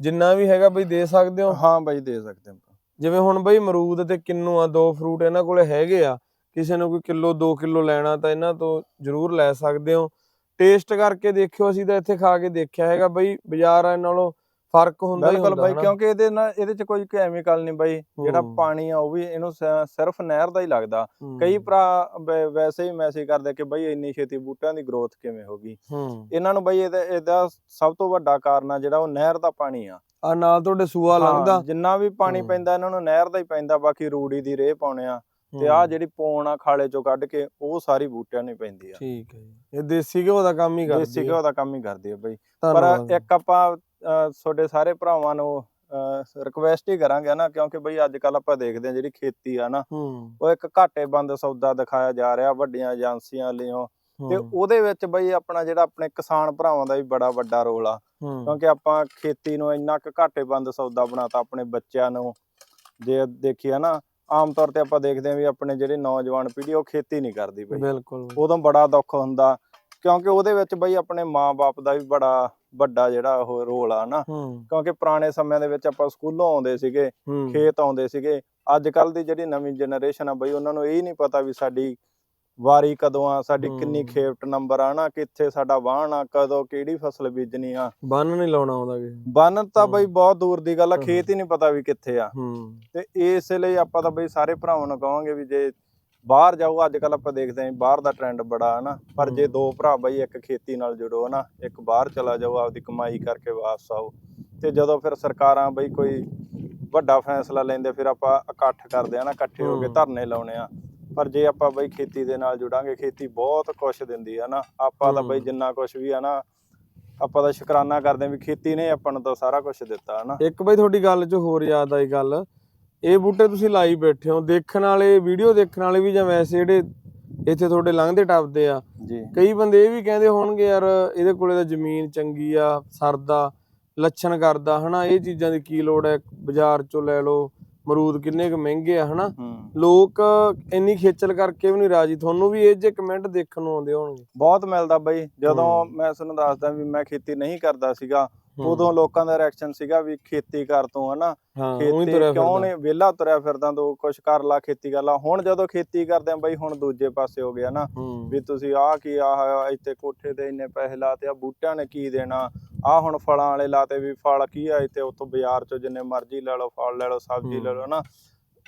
ਜਿੰਨਾ ਵੀ ਹੈਗਾ ਬਈ ਦੇ ਸਕਦੇ ਹੋ? ਹਾਂ ਬਾਈ ਦੇ ਸਕਦੇ ਆਪਾਂ ਜਿਵੇਂ ਹੁਣ ਬਈ ਅਮਰੂਦ ਤੇ ਕਿੰਨੂ ਆ ਦੋ ਫਰੂਟ ਇਹਨਾਂ ਕੋਲੇ ਹੈਗੇ ਆ ਕਿਸੇ ਨੂੰ ਕੋਈ ਕਿਲੋ 2 ਕਿਲੋ ਲੈਣਾ ਤਾਂ ਇਹਨਾਂ ਤੋਂ ਜ਼ਰੂਰ ਲੈ ਸਕਦੇ ਹੋ। ਟੇਸਟ ਕਰਕੇ ਦੇਖਿਓ ਅਸੀਂ ਤਾਂ ਇੱਥੇ ਖਾ ਕੇ ਦੇਖਿਆ ਹੈਗਾ ਬਈ ਬਾਜ਼ਾਰਾਂ ਨਾਲੋਂ ਫ਼ਰਕ ਹੁੰਦਾ ਹੀ ਬਿਲਕੁਲ ਹੁੰਦਾ ਬਾਈ। ਕਿਉਂਕਿ ਇਹਦੇ ਨਾਲ ਇਹਦੇ ਚ ਕੋਈ ਕੈਮੀਕਲ ਨਹੀਂ ਬਾਈ ਜਿਹੜਾ। ਪਾਣੀ ਆ ਉਹ ਵੀ ਇਹਨੂੰ ਸਿਰਫ ਨਹਿਰ ਦਾ ਹੀ ਲੱਗਦਾ। ਕਈ ਭਰਾ ਵੈਸੇ ਹੀ ਮੈਸੇਜ ਕਰਦੇ ਕਿ ਬਾਈ ਇੰਨੀ ਛੇਤੀ ਬੂਟਿਆਂ ਦੀ ਗਰੋਥ ਕਿਵੇਂ ਹੋ ਗਈ? ਇਹਨਾਂ ਨੂੰ ਬਾਈ ਇਹਦਾ ਇਹਦਾ ਸਭ ਤੋਂ ਵੱਡਾ ਕਾਰਨ ਆ ਜਿਹੜਾ ਉਹ ਨਹਿਰ ਦਾ ਪਾਣੀ ਆ। ਆ ਨਾਲ ਤੁਹਾਡੇ ਸੂਆ ਲੰਘਦਾ। ਜਿੰਨਾ ਵੀ ਪਾਣੀ। ਪੈਂਦਾ ਇਹਨਾਂ ਨੂੰ ਨਹਿਰ ਦਾ ਹੀ ਪੈਂਦਾ ਬਾਕੀ ਰੂੜੀ ਦੀ ਰੇਹ ਪਾਉਣੇ ਆ। ਤੇ ਆ ਜਿਹੜੀ ਪੋਣ ਆ ਖਾਲੇ ਚੋਂ ਕੱਢ ਕੇ ਉਹ ਸਾਰੀ ਬੂਟਿਆਂ ਨੂੰ ਪੈਂਦੀ ਆ। ਠੀਕ ਹੈ ਇਹ ਦੇਸੀ ਘਿਓ ਦਾ ਕੰਮ ਹੀ ਕਰਦੀ ਦੇਸੀ ਘਿਓ ਦਾ ਕੰਮ ਹੀ ਕਰਦੀ ਆ ਬਾਈ। ਪਰ ਇੱਕ ਆਪਾਂ ਤੁਹਾਡੇ ਸਾਰੇ ਭਰਾਵਾਂ ਨੂੰ ਰਿਕਵੈਸਟ ਹੀ ਕਰਾਂਗੇ ਨਾ ਕਿਉਂਕਿ ਬਈ ਅੱਜ ਕੱਲ ਆਪਾਂ ਦੇਖਦੇ ਆ ਜਿਹੜੀ ਖੇਤੀ ਆ ਨਾ ਉਹ ਇੱਕ ਘਾਟੇ ਬੰਦ ਸੌਦਾ ਦਿਖਾਇਆ ਜਾ ਰਿਹਾ ਵੱਡੀਆਂ ਏਜੰਸੀਆਂ ਲਈਓ ਤੇ ਉਹਦੇ ਵਿੱਚ ਬਈ ਆਪਣਾ ਜਿਹੜਾ ਆਪਣੇ ਕਿਸਾਨ ਭਰਾਵਾਂ ਦਾ ਵੀ ਬੜਾ ਵੱਡਾ ਰੋਲ ਆ। ਕਿਉਂਕਿ ਆਪਾਂ ਖੇਤੀ ਨੂੰ ਇੰਨਾ ਕੁ ਘਾਟੇ ਬੰਦ ਸੌਦਾ ਬਣਾਤਾ ਆਪਣੇ ਬੱਚਿਆਂ ਨੂੰ। ਜੇ ਦੇਖੀਏ ਨਾ ਆਮ ਤੌਰ ਤੇ ਆਪਾਂ ਦੇਖਦੇ ਆ ਵੀ ਆਪਣੇ ਜਿਹੜੇ ਨੌਜਵਾਨ ਪੀੜ੍ਹੀ ਉਹ ਖੇਤੀ ਨਹੀਂ ਕਰਦੀ ਬਈ। ਬਿਲਕੁਲ। ਉਦੋਂ ਬੜਾ ਦੁੱਖ ਹੁੰਦਾ ਕਿਉਂਕਿ ਉਹਦੇ ਵਿੱਚ ਬਈ ਆਪਣੇ ਮਾਪੇ ਦਾ ਵੀ ਬੜਾ ਵੱਡਾ ਜਿਹੜਾ ਉਹ ਰੋਲ ਆ ਨਾ ਕਿਉਂਕਿ ਪੁਰਾਣੇ ਸਮਿਆਂ ਦੇ ਵਿੱਚ ਆਪਾਂ ਸਕੂਲੋਂ ਆਉਂਦੇ ਸੀਗੇ ਖੇਤ ਆਉਂਦੇ ਸੀਗੇ ਅੱਜ ਕੱਲ ਦੀ ਜਿਹੜੀ ਨਵੀਂ ਜਨਰੇਸ਼ਨ ਆ ਬਈ ਉਹਨਾਂ ਨੂੰ ਇਹ ਨਹੀਂ ਪਤਾ ਵੀ ਸਾਡੀ ਵਾਰੀ ਕਦੋਂ ਆ ਸਾਡੀ। ਕਿੰਨੀ ਖੇਪਟ ਨੰਬਰ ਆ ਨਾ ਕਿੱਥੇ ਸਾਡਾ ਵਾਹਣ ਆ ਕਦੋਂ ਕਿਹੜੀ ਫਸਲ ਬੀਜਣੀ ਆ ਬੰਨ ਨਹੀਂ ਲਾਉਣਾ ਆਉਂਦਾ ਨੂੰ। ਬੰਨ ਤਾਂ। ਬਈ ਬਹੁਤ ਦੂਰ ਦੀ ਗੱਲ ਆ। ਖੇਤ ਹੀ ਨਹੀਂ ਪਤਾ ਵੀ ਕਿੱਥੇ ਆ ਤੇ ਇਸ ਲਈ ਆਪਾਂ ਤਾਂ ਬਈ ਸਾਰੇ ਭਰਾਵਾਂ ਨੂੰ ਕਹਾਂਗੇ ਵੀ ਜੇ ਬਾਹਰ ਜਾਓ ਅੱਜ ਕੱਲ ਆਪਾਂ ਦੇਖਦੇ ਆਂ ਬਾਹਰ ਦਾ ਟ੍ਰੈਂਡ ਬੜਾ ਹਨਾ ਪਰ ਜੇ ਹੂੰ। ਦੋ ਭਰਾ ਬਈ ਇੱਕ ਖੇਤੀ ਨਾਲ ਜੁੜੋ ਹਨਾ ਇੱਕ ਬਾਹਰ ਚਲਾ ਜਾਓ ਆਪਦੀ ਕਮਾਈ ਕਰਕੇ ਵਾਪਸ ਆਓ ਤੇ ਜਦੋਂ ਫਿਰ ਸਰਕਾਰਾਂ ਬਈ ਕੋਈ ਵੱਡਾ ਫੈਸਲਾ ਲੈਂਦੇ ਫਿਰ ਆਪਾਂ ਇਕੱਠ ਕਰਦੇ ਆ ਨਾ ਇਕੱਠੇ ਹੋ ਕੇ ਹੂੰ। ਧਰਨੇ ਲਾਉਣੇ ਆ ਪਰ ਜੇ ਆਪਾਂ ਬਈ ਖੇਤੀ ਦੇ ਨਾਲ ਜੁੜਾਂਗੇ ਖੇਤੀ ਬਹੁਤ ਕੁਝ ਦਿੰਦੀ ਆ ਨਾ ਆਪਾਂ ਤਾਂ ਬਈ ਹੂੰ। ਜਿੰਨਾ ਕੁਝ ਵੀ ਆ ਨਾ ਆਪਾਂ ਤਾਂ ਸ਼ੁਕਰਾਨਾ ਕਰਦੇ ਆਂ ਵੀ ਖੇਤੀ ਨੇ ਆਪਾਂ ਨੂੰ ਤਾਂ ਸਾਰਾ ਕੁਝ ਦਿੱਤਾ ਹਨਾ ਇੱਕ ਬਈ ਤੁਹਾਡੀ ਗੱਲ 'ਚ ਹੋਰ ਯਾਦ ਆਈ ਗੱਲ ਇਹ ਬੂਟੇ ਤੁਸੀਂ ਲਾਈ ਬੈਠੇ ਹੋ ਦੇਖਣ ਵਾਲੇ ਵੀਡੀਓ ਦੇਖਣ ਵਾਲੇ ਵੀ ਜਾਂ ਵੈਸੇ ਜਿਹੜੇ ਇੱਥੇ ਤੁਹਾਡੇ ਲੰਘਦੇ ਟੱਪਦੇ ਆ ਜੀ ਕਈ ਬੰਦੇ ਇਹ ਵੀ ਕਹਿੰਦੇ ਹੋਣਗੇ ਯਾਰ ਇਹਦੇ ਕੋਲੇ ਤਾਂ ਜ਼ਮੀਨ ਚੰਗੀ ਆ ਸਰਦਾ ਲੱਛਣ ਕਰਦਾ ਹਨਾ ਇਹ ਚੀਜ਼ਾਂ ਦੀ ਕੀ ਲੋੜ ਹੈ ਬਾਜ਼ਾਰ ਚੋਂ ਲੈ ਲਓ ਮਰੂਦ ਕਿੰਨੇ ਕੁ ਮਹਿੰਗੇ ਆ ਹਨਾ ਲੋਕ ਇੰਨੀ ਖੇਚਲ ਕਰਕੇ ਵੀ ਨਹੀਂ ਰਾਜੀ ਤੁਹਾਨੂੰ ਵੀ ਇਹ ਜੇ ਕਮੈਂਟ ਦੇਖਣ ਨੂੰ ਆਉਂਦੇ ਹੋਣਗੇ ਬਹੁਤ ਮਿਲਦਾ ਬਈ ਜਦੋਂ। ਮੈਂ ਤੁਹਾਨੂੰ ਦੱਸਦਾ ਵੀ ਮੈਂ ਖੇਤੀ ਨਹੀਂ ਕਰਦਾ ਸੀਗਾ। ਉਦੋਂ ਲੋਕਾਂ ਦਾ ਰਿਐਕਸ਼ਨ ਸੀਗਾ ਵੀ ਖੇਤੀ ਕਰ ਤੂੰ ਹਨਾ? ਖੇਤੀ ਕਿਉਂ ਨਹੀਂ? ਵਿਹਲਾ ਤੁਰਿਆ ਫਿਰਦਾ ਤੂੰ ਕੁਛ ਕਰ ਲਾ ਖੇਤੀ ਕਰ ਲਾ। ਹੁਣ ਜਦੋਂ ਖੇਤੀ ਕਰਦੇ ਆ ਬਈ ਹੁਣ ਦੂਜੇ ਪਾਸੇ ਹੋ ਗਿਆ ਨਾ ਵੀ ਤੁਸੀਂ ਆਹ ਕੀ ਆਹ ਇੱਥੇ ਕੋਠੇ ਤੇ ਇੰਨੇ ਪੈਸੇ ਲਾਤੇ ਆ ਬੂਟਿਆਂ ਨੇ ਕੀ ਦੇਣਾ? ਆਹ ਹੁਣ ਫਲਾਂ ਵਾਲੇ ਲਾਤੇ ਵੀ ਫਲ ਕੀ ਆ ਇੱਥੇ? ਉੱਥੋਂ ਬਾਜ਼ਾਰ ਚੋਂ ਜਿੰਨੇ ਮਰਜ਼ੀ ਲੈ ਲਓ ਫਲ ਲੈ ਲਓ ਸਬਜ਼ੀ ਲੈ। ਲਓ ਨਾ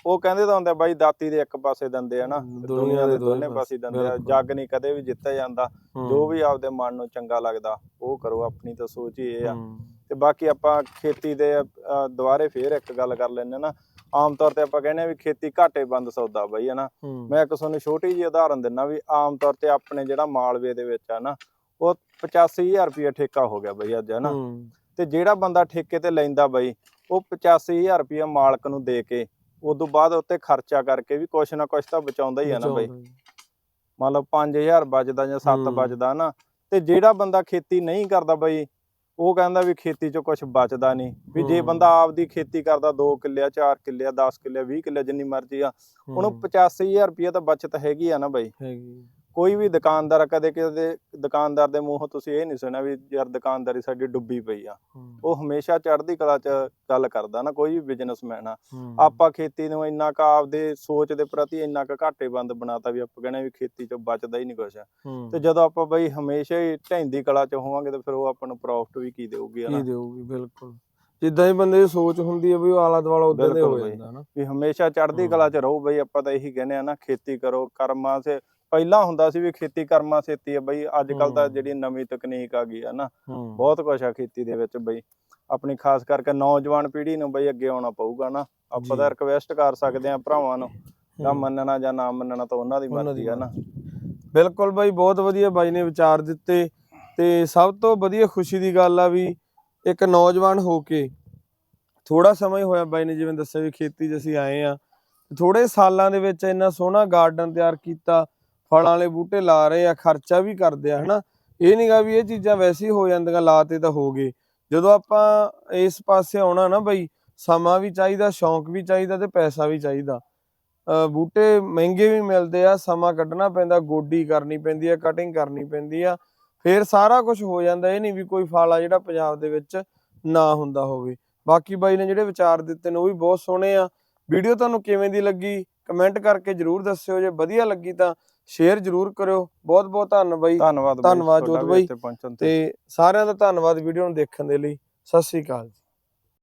ਉਹ ਕਹਿੰਦੇ ਤਾਂ ਹੁੰਦੇ ਬਾਈ ਦਾਤੀ ਦੇ ਇੱਕ ਪਾਸੇ ਦੰਦੇ ਆ ਨਾ। ਹੂੰ, ਤੇ ਦੁਨੀਆ ਦੇ ਦੋਨੇ ਪਾਸੇ ਦੰਦੇ ਆ। ਜੱਗ ਨਹੀਂ ਕਦੇ ਵੀ ਜਿੱਤਿਆ ਜਾਂਦਾ। ਜੋ ਵੀ ਆਪਦੇ ਮਨ ਨੂੰ ਚੰਗਾ ਲੱਗਦਾ ਉਹ ਕਰੋ। ਆਪਣੀ ਤਾਂ ਸੋਚ ਹੀ ਇਹ ਆ। ਤੇ ਬਾਕੀ ਆਪਾਂ ਖੇਤੀ ਦੇ ਦੁਬਾਰੇ ਫੇਰ ਇੱਕ ਗੱਲ ਕਰ ਲੈਂਦੇ ਨਾ। ਆਮ ਤੌਰ ਤੇ ਆਪਾਂ ਕਹਿੰਦੇ ਆ ਵੀ ਖੇਤੀ ਘਾਟੇ ਬੰਦ ਸੌਦਾ ਬਈ ਹਨਾ ਮੈਂ ਇੱਕ ਤੁਹਾਨੂੰ ਛੋਟੀ ਜਿਹੀ ਉਦਾਹਰਨ ਦਿੰਨਾ ਵੀ ਆਮ ਤੌਰ ਤੇ ਆਪਣੇ ਜਿਹੜਾ ਮਾਲਵੇ ਦੇ ਵਿੱਚ ਆ ਨਾ ਉਹ 85000 ਰੁਪਏ ਠੇਕਾ ਹੋ ਗਿਆ ਬਈ ਅੱਜ ਹਨਾ ਤੇ ਜਿਹੜਾ ਬੰਦਾ ਠੇਕੇ ਤੇ ਲੈਂਦਾ ਬਈ ਉਹ 85000 ਰੁਪਏ ਮਾਲਕ ਨੂੰ ਦੇ ਕੇ ਉਦੋਂ ਬਾਅਦ ਉੱਤੇ ਖਰਚਾ ਕਰਕੇ ਵੀ ਕੁਛ ਨਾ ਕੁਛ ਤਾਂ ਬਚਾਉਂਦਾ ਹੀ ਆ ਨਾ ਬਈ। ਮੰਨ ਲਓ 5000 ਬਚਦਾ ਜਾਂ 7 ਹੂੰ। ਬਚਦਾ ਨਾ ਤੇ ਜਿਹੜਾ ਬੰਦਾ ਖੇਤੀ ਨਹੀਂ ਕਰਦਾ ਬਈ ਉਹ ਕਹਿੰਦਾ ਵੀ ਖੇਤੀ 'ਚੋਂ ਕੁਝ ਬਚਦਾ ਨਹੀਂ ਵੀ ਜੇ। ਬੰਦਾ ਆਪਦੀ ਖੇਤੀ ਕਰਦਾ 2 ਕਿੱਲੇ ਆ 4 ਕਿੱਲੇ ਆ 10 ਕਿੱਲੇ ਆ, 20 ਕਿੱਲੇ ਜਿੰਨੀ ਮਰਜ਼ੀ ਆ ਉਹਨੂੰ ਹੂੰ, 85000 ਰੁਪਏ ਤਾਂ ਬਚਤ ਹੈਗੀ ਆ ਨਾ ਬਈ ਹੈਗੀ ਕੋਈ ਵੀ ਦੁਕਾਨਦਾਰ ਕਦੇ ਕਿਸੇ ਦੇ ਦੁਕਾਨਦਾਰ ਦੇ ਮੂੰਹੋਂ ਤੁਸੀਂ ਇਹ ਨਹੀਂ ਸੁਣਿਆ ਵੀ ਯਾਰ ਦੁਕਾਨਦਾਰੀ ਸਾਡੀ ਡੁੱਬੀ ਪਈ ਆ। ਉਹ ਹਮੇਸ਼ਾ ਚੜ੍ਹਦੀ ਕਲਾ 'ਚ ਗੱਲ ਕਰਦਾ ਨਾ ਕੋਈ ਵੀ ਬਿਜ਼ਨਸਮੈਨ ਆ। ਆਪਾਂ ਖੇਤੀ ਨੂੰ ਇੰਨਾ ਕੁ ਆਪਦੇ ਸੋਚ ਦੇ ਪ੍ਰਤੀ ਇੰਨਾ ਕੁ ਘਾਟੇ ਬੰਦ ਬਣਾਤਾ ਵੀ ਆਪਾਂ ਕਹਿੰਦੇ ਵੀ ਖੇਤੀ 'ਚ ਬਚਦਾ ਹੀ ਨਹੀਂ ਕੁਛ। ਹੂੰ, ਤੇ ਜਦੋਂ ਆਪਾਂ ਬਈ ਹਮੇਸ਼ਾ ਹੀ ਢੈਂਦੀ ਕਲਾ 'ਚ ਹੋਵਾਂਗੇ ਤੇ ਫਿਰ ਉਹ ਆਪਾਂ ਨੂੰ ਪ੍ਰੋਫਿਟ ਵੀ ਕੀ ਦੇਊਗੀ ਕੀ ਹਨਾ ਦੇਊਗੀ ਬਿਲਕੁਲ। ਜਿੱਦਾਂ ਹੀ ਬੰਦੇ ਦੀ ਸੋਚ ਹੁੰਦੀ ਹੈ ਵੀ ਉਹ ਆਲਾ ਦੁਆਲਾ ਉਦਾਂ ਦੇ ਹੋ। ਜਾਂਦਾ ਨਾ। ਵੀ ਹਮੇਸ਼ਾ ਚੜ੍ਹਦੀ। ਕਲਾ 'ਚ ਰਹੋ ਬਈ ਆਪਾਂ ਤਾਂ ਇਹੀ ਕਹਿੰਦੇ ਆ ਨਾ ਖੇਤੀ ਕਰੋ ਕਰਮਾਂ ਸੇ ਪਹਿਲਾਂ ਹੁੰਦਾ ਸੀ ਵੀ ਖੇਤੀ ਕਰਮਾਂ ਸੇਤੀ ਆ ਬਈ ਅੱਜ ਕੱਲ ਤਾਂ। ਜਿਹੜੀ ਨਵੀਂ ਤਕਨੀਕ ਆ ਗਈ ਆ ਨਾ ਬਹੁਤ ਕੁਝ ਆ ਖੇਤੀ ਦੇ ਵਿੱਚ ਬਈ। ਆਪਣੀ ਖਾਸ ਕਰਕੇ ਨੌਜਵਾਨ ਪੀੜ੍ਹੀ ਨੂੰ ਬਈ ਅੱਗੇ ਆਉਣਾ ਪਊਗਾ ਨਾ। ਆਪਾਂ। ਤਾਂ ਰਿਕਵੈਸਟ ਕਰ ਸਕਦੇ ਆ ਭਰਾਵਾਂ ਨੂੰ ਹੂੰ। ਮੰਨਣਾ ਜਾਂ ਨਾ ਮੰਨਣਾ ਤਾਂ ਉਹਨਾਂ ਦੀ ਉਹਨਾਂ ਦੀ ਮਰਜ਼ੀ ਆ ਨਾ। ਬਿਲਕੁਲ ਬਾਈ ਬਹੁਤ ਵਧੀਆ ਬਾਈ ਨੇ ਵਿਚਾਰ ਦਿੱਤੇ। ਤੇ ਸਭ ਤੋਂ ਵਧੀਆ ਖੁਸ਼ੀ ਦੀ ਗੱਲ ਆ ਵੀ ਇੱਕ ਨੌਜਵਾਨ ਹੋ ਕੇ ਥੋੜਾ ਸਮਾਂ ਹੀ ਹੋਇਆ ਬਾਈ ਨੇ ਜਿਵੇਂ ਦੱਸਿਆ ਵੀ ਖੇਤੀ 'ਚ ਅਸੀਂ ਆਏ ਆ ਥੋੜੇ ਸਾਲਾਂ ਦੇ ਵਿੱਚ ਇੰਨਾ ਸੋਹਣਾ ਗਾਰਡਨ ਤਿਆਰ ਕੀਤਾ। ਫਲਾਂ ਵਾਲੇ ਬੂਟੇ ਲਾ ਰਹੇ ਆ ਖਰਚਾ ਵੀ ਕਰਦੇ ਆ ਹਨਾ। ਇਹ ਨਹੀਂਗਾ ਵੀ ਇਹ ਚੀਜ਼ਾਂ ਵੈਸੇ ਹੋ ਜਾਂਦੀਆਂ ਲਾਤੇ ਤਾਂ ਹੋ ਗਏ। ਜਦੋਂ ਆਪਾਂ ਇਸ ਪਾਸੇ ਆਉਣਾ ਨਾ ਬਈ ਸਮਾਂ ਵੀ ਚਾਹੀਦਾ ਸ਼ੌਂਕ ਵੀ ਚਾਹੀਦਾ ਤੇ ਪੈਸਾ ਵੀ ਚਾਹੀਦਾ। ਅ, ਬੂਟੇ ਮਹਿੰਗੇ ਵੀ ਮਿਲਦੇ ਆ ਸਮਾਂ ਕੱਢਣਾ ਪੈਂਦਾ ਗੋਡੀ ਕਰਨੀ ਪੈਂਦੀ ਆ ਕਟਿੰਗ ਕਰਨੀ ਪੈਂਦੀ ਆ। ਫੇਰ ਸਾਰਾ ਕੁਝ ਹੋ ਜਾਂਦਾ ਇਹ ਨਹੀਂ ਵੀ ਕੋਈ ਫਲ ਆ ਜਿਹੜਾ ਪੰਜਾਬ ਦੇ ਵਿੱਚ ਨਾ ਹੁੰਦਾ ਹੋਵੇ। ਬਾਕੀ ਬਾਈ ਨੇ ਜਿਹੜੇ ਵਿਚਾਰ ਦਿੱਤੇ ਨੇ ਉਹ ਵੀ ਬਹੁਤ ਸੋਹਣੇ ਆ। ਵੀਡੀਓ ਤੁਹਾਨੂੰ ਕਿਵੇਂ ਦੀ ਲੱਗੀ? ਕਮੈਂਟ ਕਰਕੇ ਜਰੂਰ ਦੱਸਿਓ ਜੇ ਵਧੀਆ ਲੱਗੀ ਤਾਂ ਸ਼ੇਅਰ ਜਰੂਰ ਕਰਿਓ। ਬਹੁਤ ਬਹੁਤ ਧੰਨਵਾਦ ਬਾਈ ਧੰਨਵਾਦ ਧੰਨਵਾਦ ਜੋਤ ਬਾਈ। ਤੇ। ਸਾਰਿਆਂ ਦਾ ਧੰਨਵਾਦ ਵੀਡੀਓ ਨੂੰ ਦੇਖਣ ਦੇ ਲਈ। ਸਤਿ ਸ੍ਰੀ ਅਕਾਲ